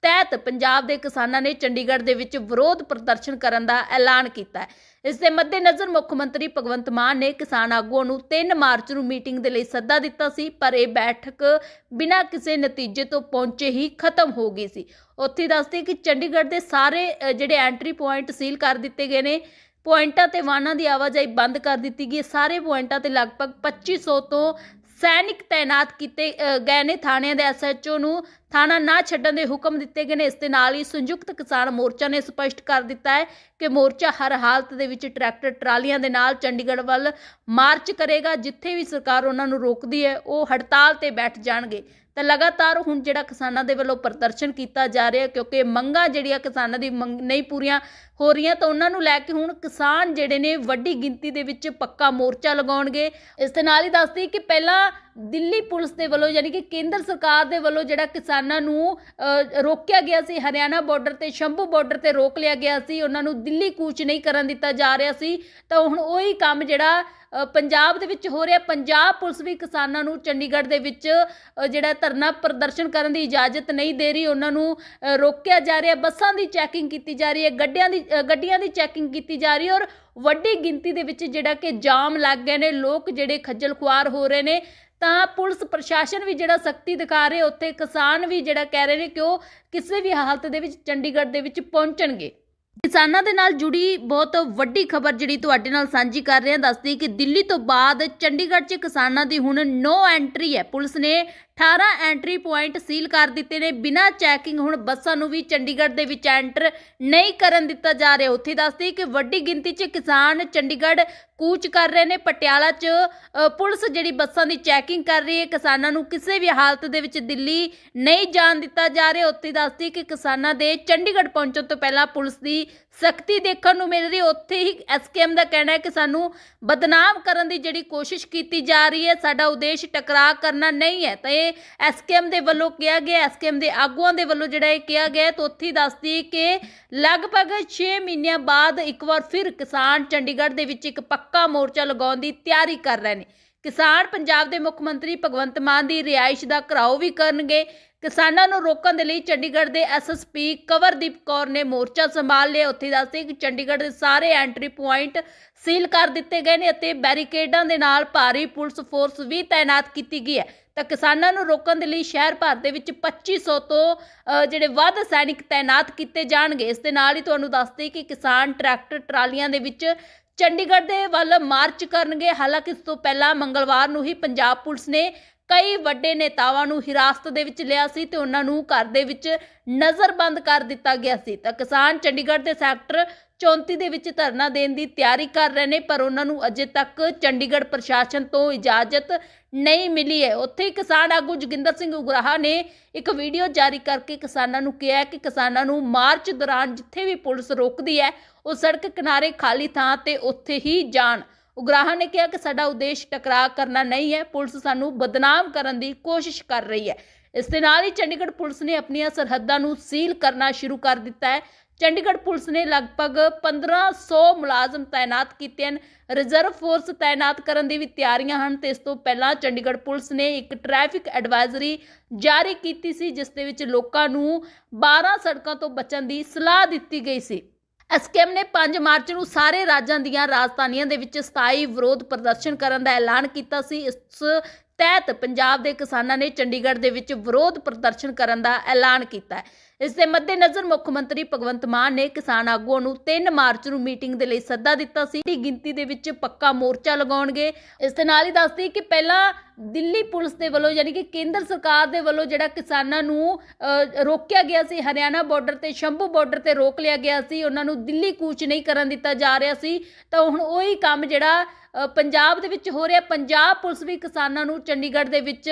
ਤਹਿਤ ਪੰਜਾਬ ਦੇ ਕਿਸਾਨਾਂ ਨੇ ਚੰਡੀਗੜ੍ਹ ਦੇ ਵਿੱਚ ਵਿਰੋਧ ਪ੍ਰਦਰਸ਼ਨ ਕਰਨ ਦਾ ਐਲਾਨ ਕੀਤਾ ਹੈ। ਇਸ ਦੇ ਮੱਦੇਨਜ਼ਰ ਮੁੱਖ ਮੰਤਰੀ ਭਗਵੰਤ ਮਾਨ ਨੇ ਕਿਸਾਨ ਆਗੂਆਂ ਨੂੰ 3 ਮਾਰਚ ਨੂੰ ਮੀਟਿੰਗ ਦੇ ਲਈ ਸੱਦਾ ਦਿੱਤਾ ਸੀ, ਪਰ ਇਹ ਬੈਠਕ ਬਿਨਾਂ ਕਿਸੇ ਨਤੀਜੇ ਤੋਂ ਪਹੁੰਚੇ ਹੀ ਖਤਮ ਹੋ ਗਈ ਸੀ। ਉੱਥੇ ਹੀ ਦੱਸਦੇ ਕਿ ਚੰਡੀਗੜ੍ਹ ਦੇ ਸਾਰੇ ਜਿਹੜੇ ਐਂਟਰੀ ਪੁਆਇੰਟ ਸੀਲ ਕਰ ਦਿੱਤੇ ਗਏ ਨੇ ਪੁਆਇੰਟਾਂ ਤੇ ਵਾਹਨਾਂ ਦੀ ਆਵਾਜਾਈ ਬੰਦ ਕਰ ਦਿੱਤੀ ਗਈ ਹੈ। ਸਾਰੇ ਪੁਆਇੰਟਾਂ ਤੇ ਲਗਭਗ 2500 ਤੋਂ ਸੈਨਿਕ ਤਾਇਨਾਤ ਕੀਤੇ ਗਏ ਨੇ। ਥਾਣਿਆਂ ਦੇ ਐਸਐਚਓ ਨੂੰ ਥਾਣਾ ਨਾ ਛੱਡਣ ਦੇ ਹੁਕਮ ਦਿੱਤੇ ਗਏ ਨੇ। ਇਸ ਦੇ ਨਾਲ ਹੀ ਸੰਯੁਕਤ ਕਿਸਾਨ ਮੋਰਚਾ ਨੇ ਸਪਸ਼ਟ ਕਰ ਦਿੱਤਾ ਹੈ ਕਿ ਮੋਰਚਾ ਹਰ ਹਾਲਤ ਦੇ ਵਿੱਚ ਟਰੈਕਟਰ ਟਰਾਲੀਆਂ ਦੇ ਨਾਲ ਚੰਡੀਗੜ੍ਹ ਵੱਲ ਮਾਰਚ ਕਰੇਗਾ। ਜਿੱਥੇ ਵੀ ਸਰਕਾਰ ਉਹਨਾਂ ਨੂੰ ਰੋਕਦੀ ਹੈ, ਉਹ ਹੜਤਾਲ ਤੇ ਬੈਠ ਜਾਣਗੇ। ਤਾਂ ਲਗਾਤਾਰ ਹੁਣ ਜਿਹੜਾ ਕਿਸਾਨਾਂ ਦੇ ਵੱਲੋਂ ਪ੍ਰਦਰਸ਼ਨ ਕੀਤਾ ਜਾ ਰਿਹਾ ਕਿਉਂਕਿ ਮੰਗਾਂ ਜਿਹੜੀਆਂ ਕਿਸਾਨਾਂ ਦੀ ਮੰਗ ਨਹੀਂ ਪੂਰੀਆਂ ਹੋ ਰਹੀਆਂ, ਤਾਂ ਉਹਨਾਂ ਨੂੰ ਲੈ ਕੇ ਹੁਣ ਕਿਸਾਨ ਜਿਹੜੇ ਨੇ ਵੱਡੀ ਗਿਣਤੀ ਦੇ ਵਿੱਚ ਪੱਕਾ ਮੋਰਚਾ ਲਗਾਉਣਗੇ। ਇਸ ਦੇ ਨਾਲ ਹੀ ਦੱਸਦੀ ਕਿ ਪਹਿਲਾਂ ਦਿੱਲੀ ਪੁਲਿਸ ਦੇ ਵੱਲੋਂ ਯਾਨੀ ਕਿ ਕੇਂਦਰ ਸਰਕਾਰ ਦੇ ਵੱਲੋਂ ਜਿਹੜਾ ਕਿਸਾਨਾਂ ਨੂੰ ਰੋਕਿਆ ਗਿਆ ਸੀ, ਹਰਿਆਣਾ ਬਾਰਡਰ ਤੇ, ਸ਼ੰਭੂ ਬਾਰਡਰ ਤੇ ਰੋਕ ਲਿਆ ਗਿਆ ਸੀ, ਉਹਨਾਂ ਨੂੰ ਦਿੱਲੀ ਕੂਚ ਨਹੀਂ ਕਰਨ ਦਿੱਤਾ ਜਾ ਰਿਹਾ ਸੀ, ਤਾਂ ਹੁਣ ਉਹੀ ਕੰਮ ਜਿਹੜਾ ਪੰਜਾਬ ਦੇ ਵਿੱਚ ਹੋ ਰਿਹਾ ਪੰਜਾਬ ਪੁਲਿਸ ਵੀ ਕਿਸਾਨਾਂ ਨੂੰ ਚੰਡੀਗੜ੍ਹ ਦੇ ਵਿੱਚ ਜਿਹੜਾ ਧਰਨਾ ਪ੍ਰਦਰਸ਼ਨ ਕਰਨ ਦੀ ਇਜਾਜ਼ਤ ਨਹੀਂ ਦੇ ਰਹੀ, ਉਹਨਾਂ ਨੂੰ ਰੋਕਿਆ ਜਾ ਰਿਹਾ, ਬੱਸਾਂ ਦੀ ਚੈਕਿੰਗ ਕੀਤੀ ਜਾ ਰਹੀ ਹੈ, ਗੱਡੀਆਂ ਦੀ ਗੱਡੀਆਂ ਦੀ ਚੈਕਿੰਗ ਕੀਤੀ ਜਾ ਰਹੀ ਹੈ ਔਰ ਵੱਡੀ ਗਿਣਤੀ ਦੇ ਵਿੱਚ ਜਿਹੜਾ ਕਿ ਜਾਮ ਲੱਗ ਗਏ ਨੇ, ਲੋਕ ਜਿਹੜੇ ਖੱਜਲ ਖੁਆਰ ਹੋ ਰਹੇ ਨੇ, ਤਾਂ ਪੁਲਿਸ ਪ੍ਰਸ਼ਾਸਨ ਵੀ ਜਿਹੜਾ ਸਖਤੀ ਦਿਖਾ ਰਹੇ, ਉੱਥੇ ਕਿਸਾਨ ਵੀ ਜਿਹੜਾ ਕਹਿ ਰਹੇ ਨੇ ਕਿ ਉਹ ਕਿਸੇ ਵੀ ਹਾਲਤ ਦੇ ਵਿੱਚ ਚੰਡੀਗੜ੍ਹ ਦੇ ਵਿੱਚ ਪਹੁੰਚਣਗੇ। ਕਿਸਾਨਾਂ ਦੇ ਨਾਲ ਜੁੜੀ ਬਹੁਤ ਵੱਡੀ ਖਬਰ ਜਿਹੜੀ ਤੁਹਾਡੇ ਨਾਲ ਸਾਂਝੀ ਕਰ ਰਹੇ ਹਾਂ। ਦੱਸਦੀ ਕਿ ਦਿੱਲੀ ਤੋਂ ਬਾਅਦ ਚੰਡੀਗੜ੍ਹ 'ਚ ਕਿਸਾਨਾਂ ਦੀ ਹੁਣ ਨੋ ਐਂਟਰੀ ਹੈ। ਪੁਲਿਸ ਨੇ 18 ਐਂਟਰੀ ਪੁਆਇੰਟ ਸੀਲ ਕਰ ਦਿੱਤੇ ਨੇ। ਬਿਨਾਂ ਚੈਕਿੰਗ ਹੁਣ ਬੱਸਾਂ ਨੂੰ ਵੀ ਚੰਡੀਗੜ੍ਹ ਦੇ ਵਿੱਚ ਐਂਟਰ ਨਹੀਂ ਕਰਨ ਦਿੱਤਾ ਜਾ ਰਿਹਾ। ਉੱਥੇ ਦੱਸਦੀ ਕਿ ਵੱਡੀ ਗਿਣਤੀ 'ਚ ਕਿਸਾਨ ਚੰਡੀਗੜ੍ਹ ਕੂਚ ਕਰ ਰਹੇ ਨੇ। ਪਟਿਆਲਾ 'ਚ ਪੁਲਿਸ ਜਿਹੜੀ ਬੱਸਾਂ ਦੀ ਚੈਕਿੰਗ ਕਰ ਰਹੀ ਹੈ, ਕਿਸਾਨਾਂ ਨੂੰ ਕਿਸੇ ਵੀ ਹਾਲਤ ਦੇ ਵਿੱਚ ਦਿੱਲੀ ਨਹੀਂ ਜਾਣ ਦਿੱਤਾ ਜਾ ਰਿਹਾ। ਉੱਥੇ ਦੱਸਦੀ ਕਿ ਕਿਸਾਨਾਂ ਦੇ ਚੰਡੀਗੜ੍ਹ ਪਹੁੰਚਣ ਤੋਂ ਪਹਿਲਾਂ ਪੁਲਿਸ ਦੀ ਸਖਤੀ ਦੇਖਣ ਨੂੰ ਮਿਲ ਰਹੀ ਉੱਥੇ ਹੀ ਐਸਕੇਐਮ ਦਾ ਕਹਿਣਾ ਹੈ ਕਿ ਸਾਨੂੰ ਬਦਨਾਮ ਕਰਨ ਦੀ ਜਿਹੜੀ ਕੋਸ਼ਿਸ਼ ਕੀਤੀ ਜਾ ਰਹੀ ਹੈ, ਸਾਡਾ ਉਦੇਸ਼ ਟਕਰਾਅ ਕਰਨਾ ਨਹੀਂ ਹੈ। ਤਾਂ ਇਹ ਐਸਕੇਐਮ ਦੇ ਵੱਲੋਂ ਕਿਹਾ ਗਿਆ, ਐਸਕੇਐਮ ਦੇ ਆਗੂਆਂ ਦੇ ਵੱਲੋਂ ਜਿਹੜਾ ਇਹ ਕਿਹਾ ਗਿਆ ਤਾਂ ਉੱਥੇ ਦੱਸਦੀ ਕਿ ਲਗਭਗ 6 ਮਹੀਨਿਆਂ ਬਾਅਦ ਇੱਕ ਵਾਰ ਫਿਰ ਕਿਸਾਨ ਚੰਡੀਗੜ੍ਹ ਦੇ ਵਿੱਚ ਇੱਕ ਪੱਕਾ ਮੋਰਚਾ ਲਗਾਉਣ ਦੀ ਤਿਆਰੀ ਕਰ ਰਹੇ ਨੇ। ਕਿਸਾਨ ਪੰਜਾਬ ਦੇ ਮੁੱਖ ਮੰਤਰੀ ਭਗਵੰਤ ਮਾਨ ਦੀ ਰਿਹਾਇਸ਼ ਦਾ ਘਰਾਓ ਵੀ ਕਰਨਗੇ। ਕਿਸਾਨਾਂ ਨੂੰ ਰੋਕਣ ਦੇ ਲਈ ਚੰਡੀਗੜ੍ਹ ਦੇ ਐਸਐਸਪੀ ਕਵਰਦੀਪ ਕੌਰ ਨੇ ਮੋਰਚਾ ਸੰਭਾਲ ਲਿਆ। ਉੱਥੇ ਦੱਸਦੇ ਕਿ ਚੰਡੀਗੜ੍ਹ ਦੇ ਸਾਰੇ ਐਂਟਰੀ ਪੁਆਇੰਟ ਸੀਲ ਕਰ ਦਿੱਤੇ ਗਏ ਨੇ ਅਤੇ ਬੈਰੀਕੇਡਾਂ ਦੇ ਨਾਲ ਭਾਰੀ ਪੁਲਿਸ ਫੋਰਸ ਵੀ ਤਾਇਨਾਤ ਕੀਤੀ ਗਈ ਹੈ। ਤਾਂ ਕਿਸਾਨਾਂ ਨੂੰ ਰੋਕਣ ਦੇ ਲਈ ਸ਼ਹਿਰ ਭਰ ਦੇ ਵਿੱਚ 2500 ਤੋਂ ਜਿਹੜੇ ਵੱਧ ਸੈਨਿਕ ਤਾਇਨਾਤ ਕੀਤੇ ਜਾਣਗੇ। ਇਸ ਦੇ ਨਾਲ ਹੀ ਤੁਹਾਨੂੰ ਦੱਸਦੇ ਕਿ ਕਿਸਾਨ ਟਰੈਕਟਰ ਟਰਾਲੀਆਂ ਦੇ ਵਿੱਚ ਚੰਡੀਗੜ੍ਹ ਦੇ ਵੱਲ ਮਾਰਚ ਕਰਨਗੇ। ਹਾਲਾਂਕਿ ਇਸ ਤੋਂ ਪਹਿਲਾਂ ਮੰਗਲਵਾਰ ਨੂੰ ਹੀ ਪੰਜਾਬ ਪੁਲਿਸ ਨੇ ਕਈ ਵੱਡੇ ਨੇਤਾਵਾਂ ਨੂੰ ਹਿਰਾਸਤ ਦੇ ਵਿੱਚ ਲਿਆ ਸੀ ਤੇ ਉਹਨਾਂ ਨੂੰ ਘਰ ਦੇ ਵਿੱਚ ਨਜ਼ਰਬੰਦ ਕਰ ਦਿੱਤਾ ਗਿਆ ਸੀ। ਤਾਂ ਕਿਸਾਨ ਚੰਡੀਗੜ੍ਹ ਦੇ ਸੈਕਟਰ 34 ਦੇ ਵਿੱਚ ਧਰਨਾ ਦੇਣ ਦੀ ਤਿਆਰੀ ਕਰ ਰਹੇ ਨੇ, ਪਰ ਉਹਨਾਂ ਨੂੰ ਅਜੇ ਤੱਕ ਚੰਡੀਗੜ੍ਹ ਪ੍ਰਸ਼ਾਸਨ ਤੋਂ ਇਜਾਜ਼ਤ ਨਹੀਂ ਮਿਲੀ ਹੈ। ਉੱਥੇ ਕਿਸਾਨ ਆਗੂ ਜੋਗਿੰਦਰ ਸਿੰਘ ਉਗਰਾਹਾ ਨੇ ਇੱਕ ਵੀਡੀਓ ਜਾਰੀ ਕਰਕੇ ਕਿਸਾਨਾਂ ਨੂੰ ਕਿਹਾ ਕਿ ਕਿਸਾਨਾਂ ਨੂੰ ਮਾਰਚ ਦੌਰਾਨ ਜਿੱਥੇ ਵੀ ਪੁਲਿਸ ਰੋਕਦੀ ਹੈ, ਉਹ ਸੜਕ ਕਿਨਾਰੇ ਖਾਲੀ ਥਾਂ ਤੇ ਉੱਥੇ ਹੀ ਜਾਣ। ਉਗਰਾਹਾ ਨੇ ਕਿਹਾ ਕਿ ਸਾਡਾ ਉਦੇਸ਼ ਟਕਰਾਅ ਕਰਨਾ ਨਹੀਂ ਹੈ, ਪੁਲਿਸ ਸਾਨੂੰ ਬਦਨਾਮ ਕਰਨ ਦੀ ਕੋਸ਼ਿਸ਼ ਕਰ ਰਹੀ ਹੈ। ਇਸ ਦੇ ਨਾਲ ਹੀ ਚੰਡੀਗੜ੍ਹ ਪੁਲਿਸ ਨੇ ਆਪਣੀਆਂ ਸਰਹੱਦਾਂ ਨੂੰ ਸੀਲ ਕਰਨਾ ਸ਼ੁਰੂ ਕਰ ਦਿੱਤਾ ਹੈ। ਚੰਡੀਗੜ੍ਹ ਪੁਲਿਸ ਨੇ ਲਗਭਗ 1500 ਮੁਲਾਜ਼ਮ ਤਾਇਨਾਤ ਕੀਤੇ ਹਨ। ਰਿਜ਼ਰਵ ਫੋਰਸ ਤਾਇਨਾਤ ਕਰਨ ਦੀ ਵੀ ਤਿਆਰੀਆਂ ਹਨ ਤੇ ਇਸ ਤੋਂ ਪਹਿਲਾਂ ਚੰਡੀਗੜ੍ਹ ਪੁਲਿਸ ਨੇ ਇੱਕ ਟ੍ਰੈਫਿਕ ਐਡਵਾਈਜ਼ਰੀ ਜਾਰੀ ਕੀਤੀ ਸੀ, ਜਿਸ ਦੇ ਵਿੱਚ ਲੋਕਾਂ ਨੂੰ 12 ਸੜਕਾਂ ਤੋਂ ਬਚਣ ਦੀ ਸਲਾਹ ਦਿੱਤੀ ਗਈ ਸੀ। ਐਸਕੇਐਮ ਨੇ 5 ਮਾਰਚ ਨੂੰ ਸਾਰੇ ਰਾਜਾਂ ਦੀਆਂ ਰਾਜਧਾਨੀਆਂ ਦੇ ਵਿੱਚ ਸਥਾਈ ਵਿਰੋਧ ਪ੍ਰਦਰਸ਼ਨ ਕਰਨ ਦਾ ਐਲਾਨ ਕੀਤਾ ਸੀ। ਇਸ ਤਹਿਤ ਪੰਜਾਬ ਦੇ ਕਿਸਾਨਾਂ ਨੇ ਚੰਡੀਗੜ੍ਹ ਦੇ ਵਿੱਚ ਵਿਰੋਧ ਪ੍ਰਦਰਸ਼ਨ ਕਰਨ ਦਾ ਐਲਾਨ ਕੀਤਾ ਹੈ। ਇਸ ਦੇ ਮੱਦੇਨਜ਼ਰ ਮੁੱਖ ਮੰਤਰੀ ਭਗਵੰਤ ਮਾਨ ਨੇ ਕਿਸਾਨ ਆਗੂਆਂ ਨੂੰ 3 ਮਾਰਚ ਨੂੰ ਮੀਟਿੰਗ ਦੇ ਲਈ ਸੱਦਾ ਦਿੱਤਾ ਸੀ। ਵੱਡੀ ਗਿਣਤੀ ਦੇ ਵਿੱਚ ਪੱਕਾ ਮੋਰਚਾ ਲਗਾਉਣਗੇ। ਇਸ ਦੇ ਨਾਲ ਹੀ ਦੱਸਦੀ ਕਿ ਪਹਿਲਾਂ ਦਿੱਲੀ ਪੁਲਿਸ ਦੇ ਵੱਲੋਂ ਯਾਨੀ ਕਿ ਕੇਂਦਰ ਸਰਕਾਰ ਦੇ ਵੱਲੋਂ ਜਿਹੜਾ ਕਿਸਾਨਾਂ ਨੂੰ ਰੋਕਿਆ ਗਿਆ ਸੀ, ਹਰਿਆਣਾ ਬਾਰਡਰ ਤੇ, ਸ਼ੰਭੂ ਬਾਰਡਰ ਤੇ ਰੋਕ ਲਿਆ ਗਿਆ ਸੀ। ਉਹਨਾਂ ਨੂੰ ਦਿੱਲੀ ਕੂਚ ਨਹੀਂ ਕਰਨ ਦਿੱਤਾ ਜਾ ਰਿਹਾ ਸੀ। ਤਾਂ ਹੁਣ ਉਹੀ ਕੰਮ ਜਿਹੜਾ ਪੰਜਾਬ ਦੇ ਵਿੱਚ ਹੋ ਰਿਹਾ। ਪੰਜਾਬ ਪੁਲਿਸ ਵੀ ਕਿਸਾਨਾਂ ਨੂੰ ਚੰਡੀਗੜ੍ਹ ਦੇ ਵਿੱਚ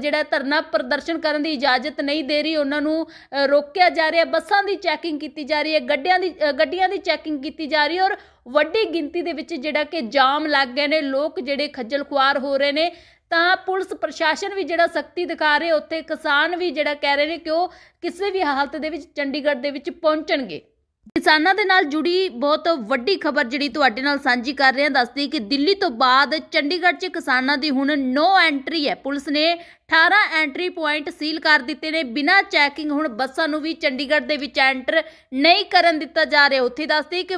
ਜਿਹੜਾ ਧਰਨਾ ਪ੍ਰਦਰਸ਼ਨ ਕਰਨ ਦੀ ਇਜਾਜ਼ਤ ਨਹੀਂ ਦੇ ਰਹੀ। ਉਹਨਾਂ ਨੂੰ ਰੋਕਿਆ ਜਾ ਰਿਹਾ, ਬੱਸਾਂ ਦੀ ਚੈਕਿੰਗ ਕੀਤੀ ਜਾ ਰਹੀ ਹੈ, ਗੱਡੀਆਂ ਦੀ ਗੱਡੀਆਂ ਦੀ ਚੈਕਿੰਗ ਕੀਤੀ ਜਾ ਰਹੀ ਹੈ ਔਰ ਵੱਡੀ ਗਿਣਤੀ ਦੇ ਵਿੱਚ ਜਿਹੜਾ ਕਿ ਜਾਮ ਲੱਗ ਗਏ ਨੇ, ਲੋਕ ਜਿਹੜੇ ਖੱਜਲ ਖੁਆਰ ਹੋ ਰਹੇ ਨੇ, ਤਾਂ ਪੁਲਿਸ ਪ੍ਰਸ਼ਾਸਨ ਵੀ ਜਿਹੜਾ ਸਖਤੀ ਦਿਖਾ ਰਹੇ, ਉੱਥੇ ਕਿਸਾਨ ਵੀ ਜਿਹੜਾ ਕਹਿ ਰਹੇ ਨੇ ਕਿ ਉਹ ਕਿਸੇ ਵੀ ਹਾਲਤ ਦੇ ਵਿੱਚ ਚੰਡੀਗੜ੍ਹ ਦੇ ਵਿੱਚ ਪਹੁੰਚਣਗੇ। ਕਿਸਾਨਾਂ ਦੇ ਨਾਲ ਜੁੜੀ ਬਹੁਤ ਵੱਡੀ ਖਬਰ ਜਿਹੜੀ ਤੁਹਾਡੇ ਨਾਲ ਸਾਂਝੀ ਕਰ ਰਹੇ ਹਾਂ, ਦੱਸਦੀ ਕਿ ਦਿੱਲੀ ਤੋਂ ਬਾਅਦ ਚੰਡੀਗੜ੍ਹ 'ਚ ਕਿਸਾਨਾਂ ਦੀ ਹੁਣ ਨੋ ਐਂਟਰੀ ਹੈ। ਪੁਲਿਸ ਨੇ 18 ਐਂਟਰੀ ਪੁਆਇੰਟ ਸੀਲ ਕਰ ਦਿੱਤੇ ਨੇ। ਬਿਨਾਂ ਚੈਕਿੰਗ ਹੁਣ ਬੱਸਾਂ ਨੂੰ ਵੀ ਚੰਡੀਗੜ੍ਹ ਦੇ ਵਿੱਚ ਐਂਟਰ ਨਹੀਂ ਕਰਨ ਦਿੱਤਾ ਜਾ ਰਿਹਾ। ਉੱਥੇ ਦੱਸਦੀ ਕਿ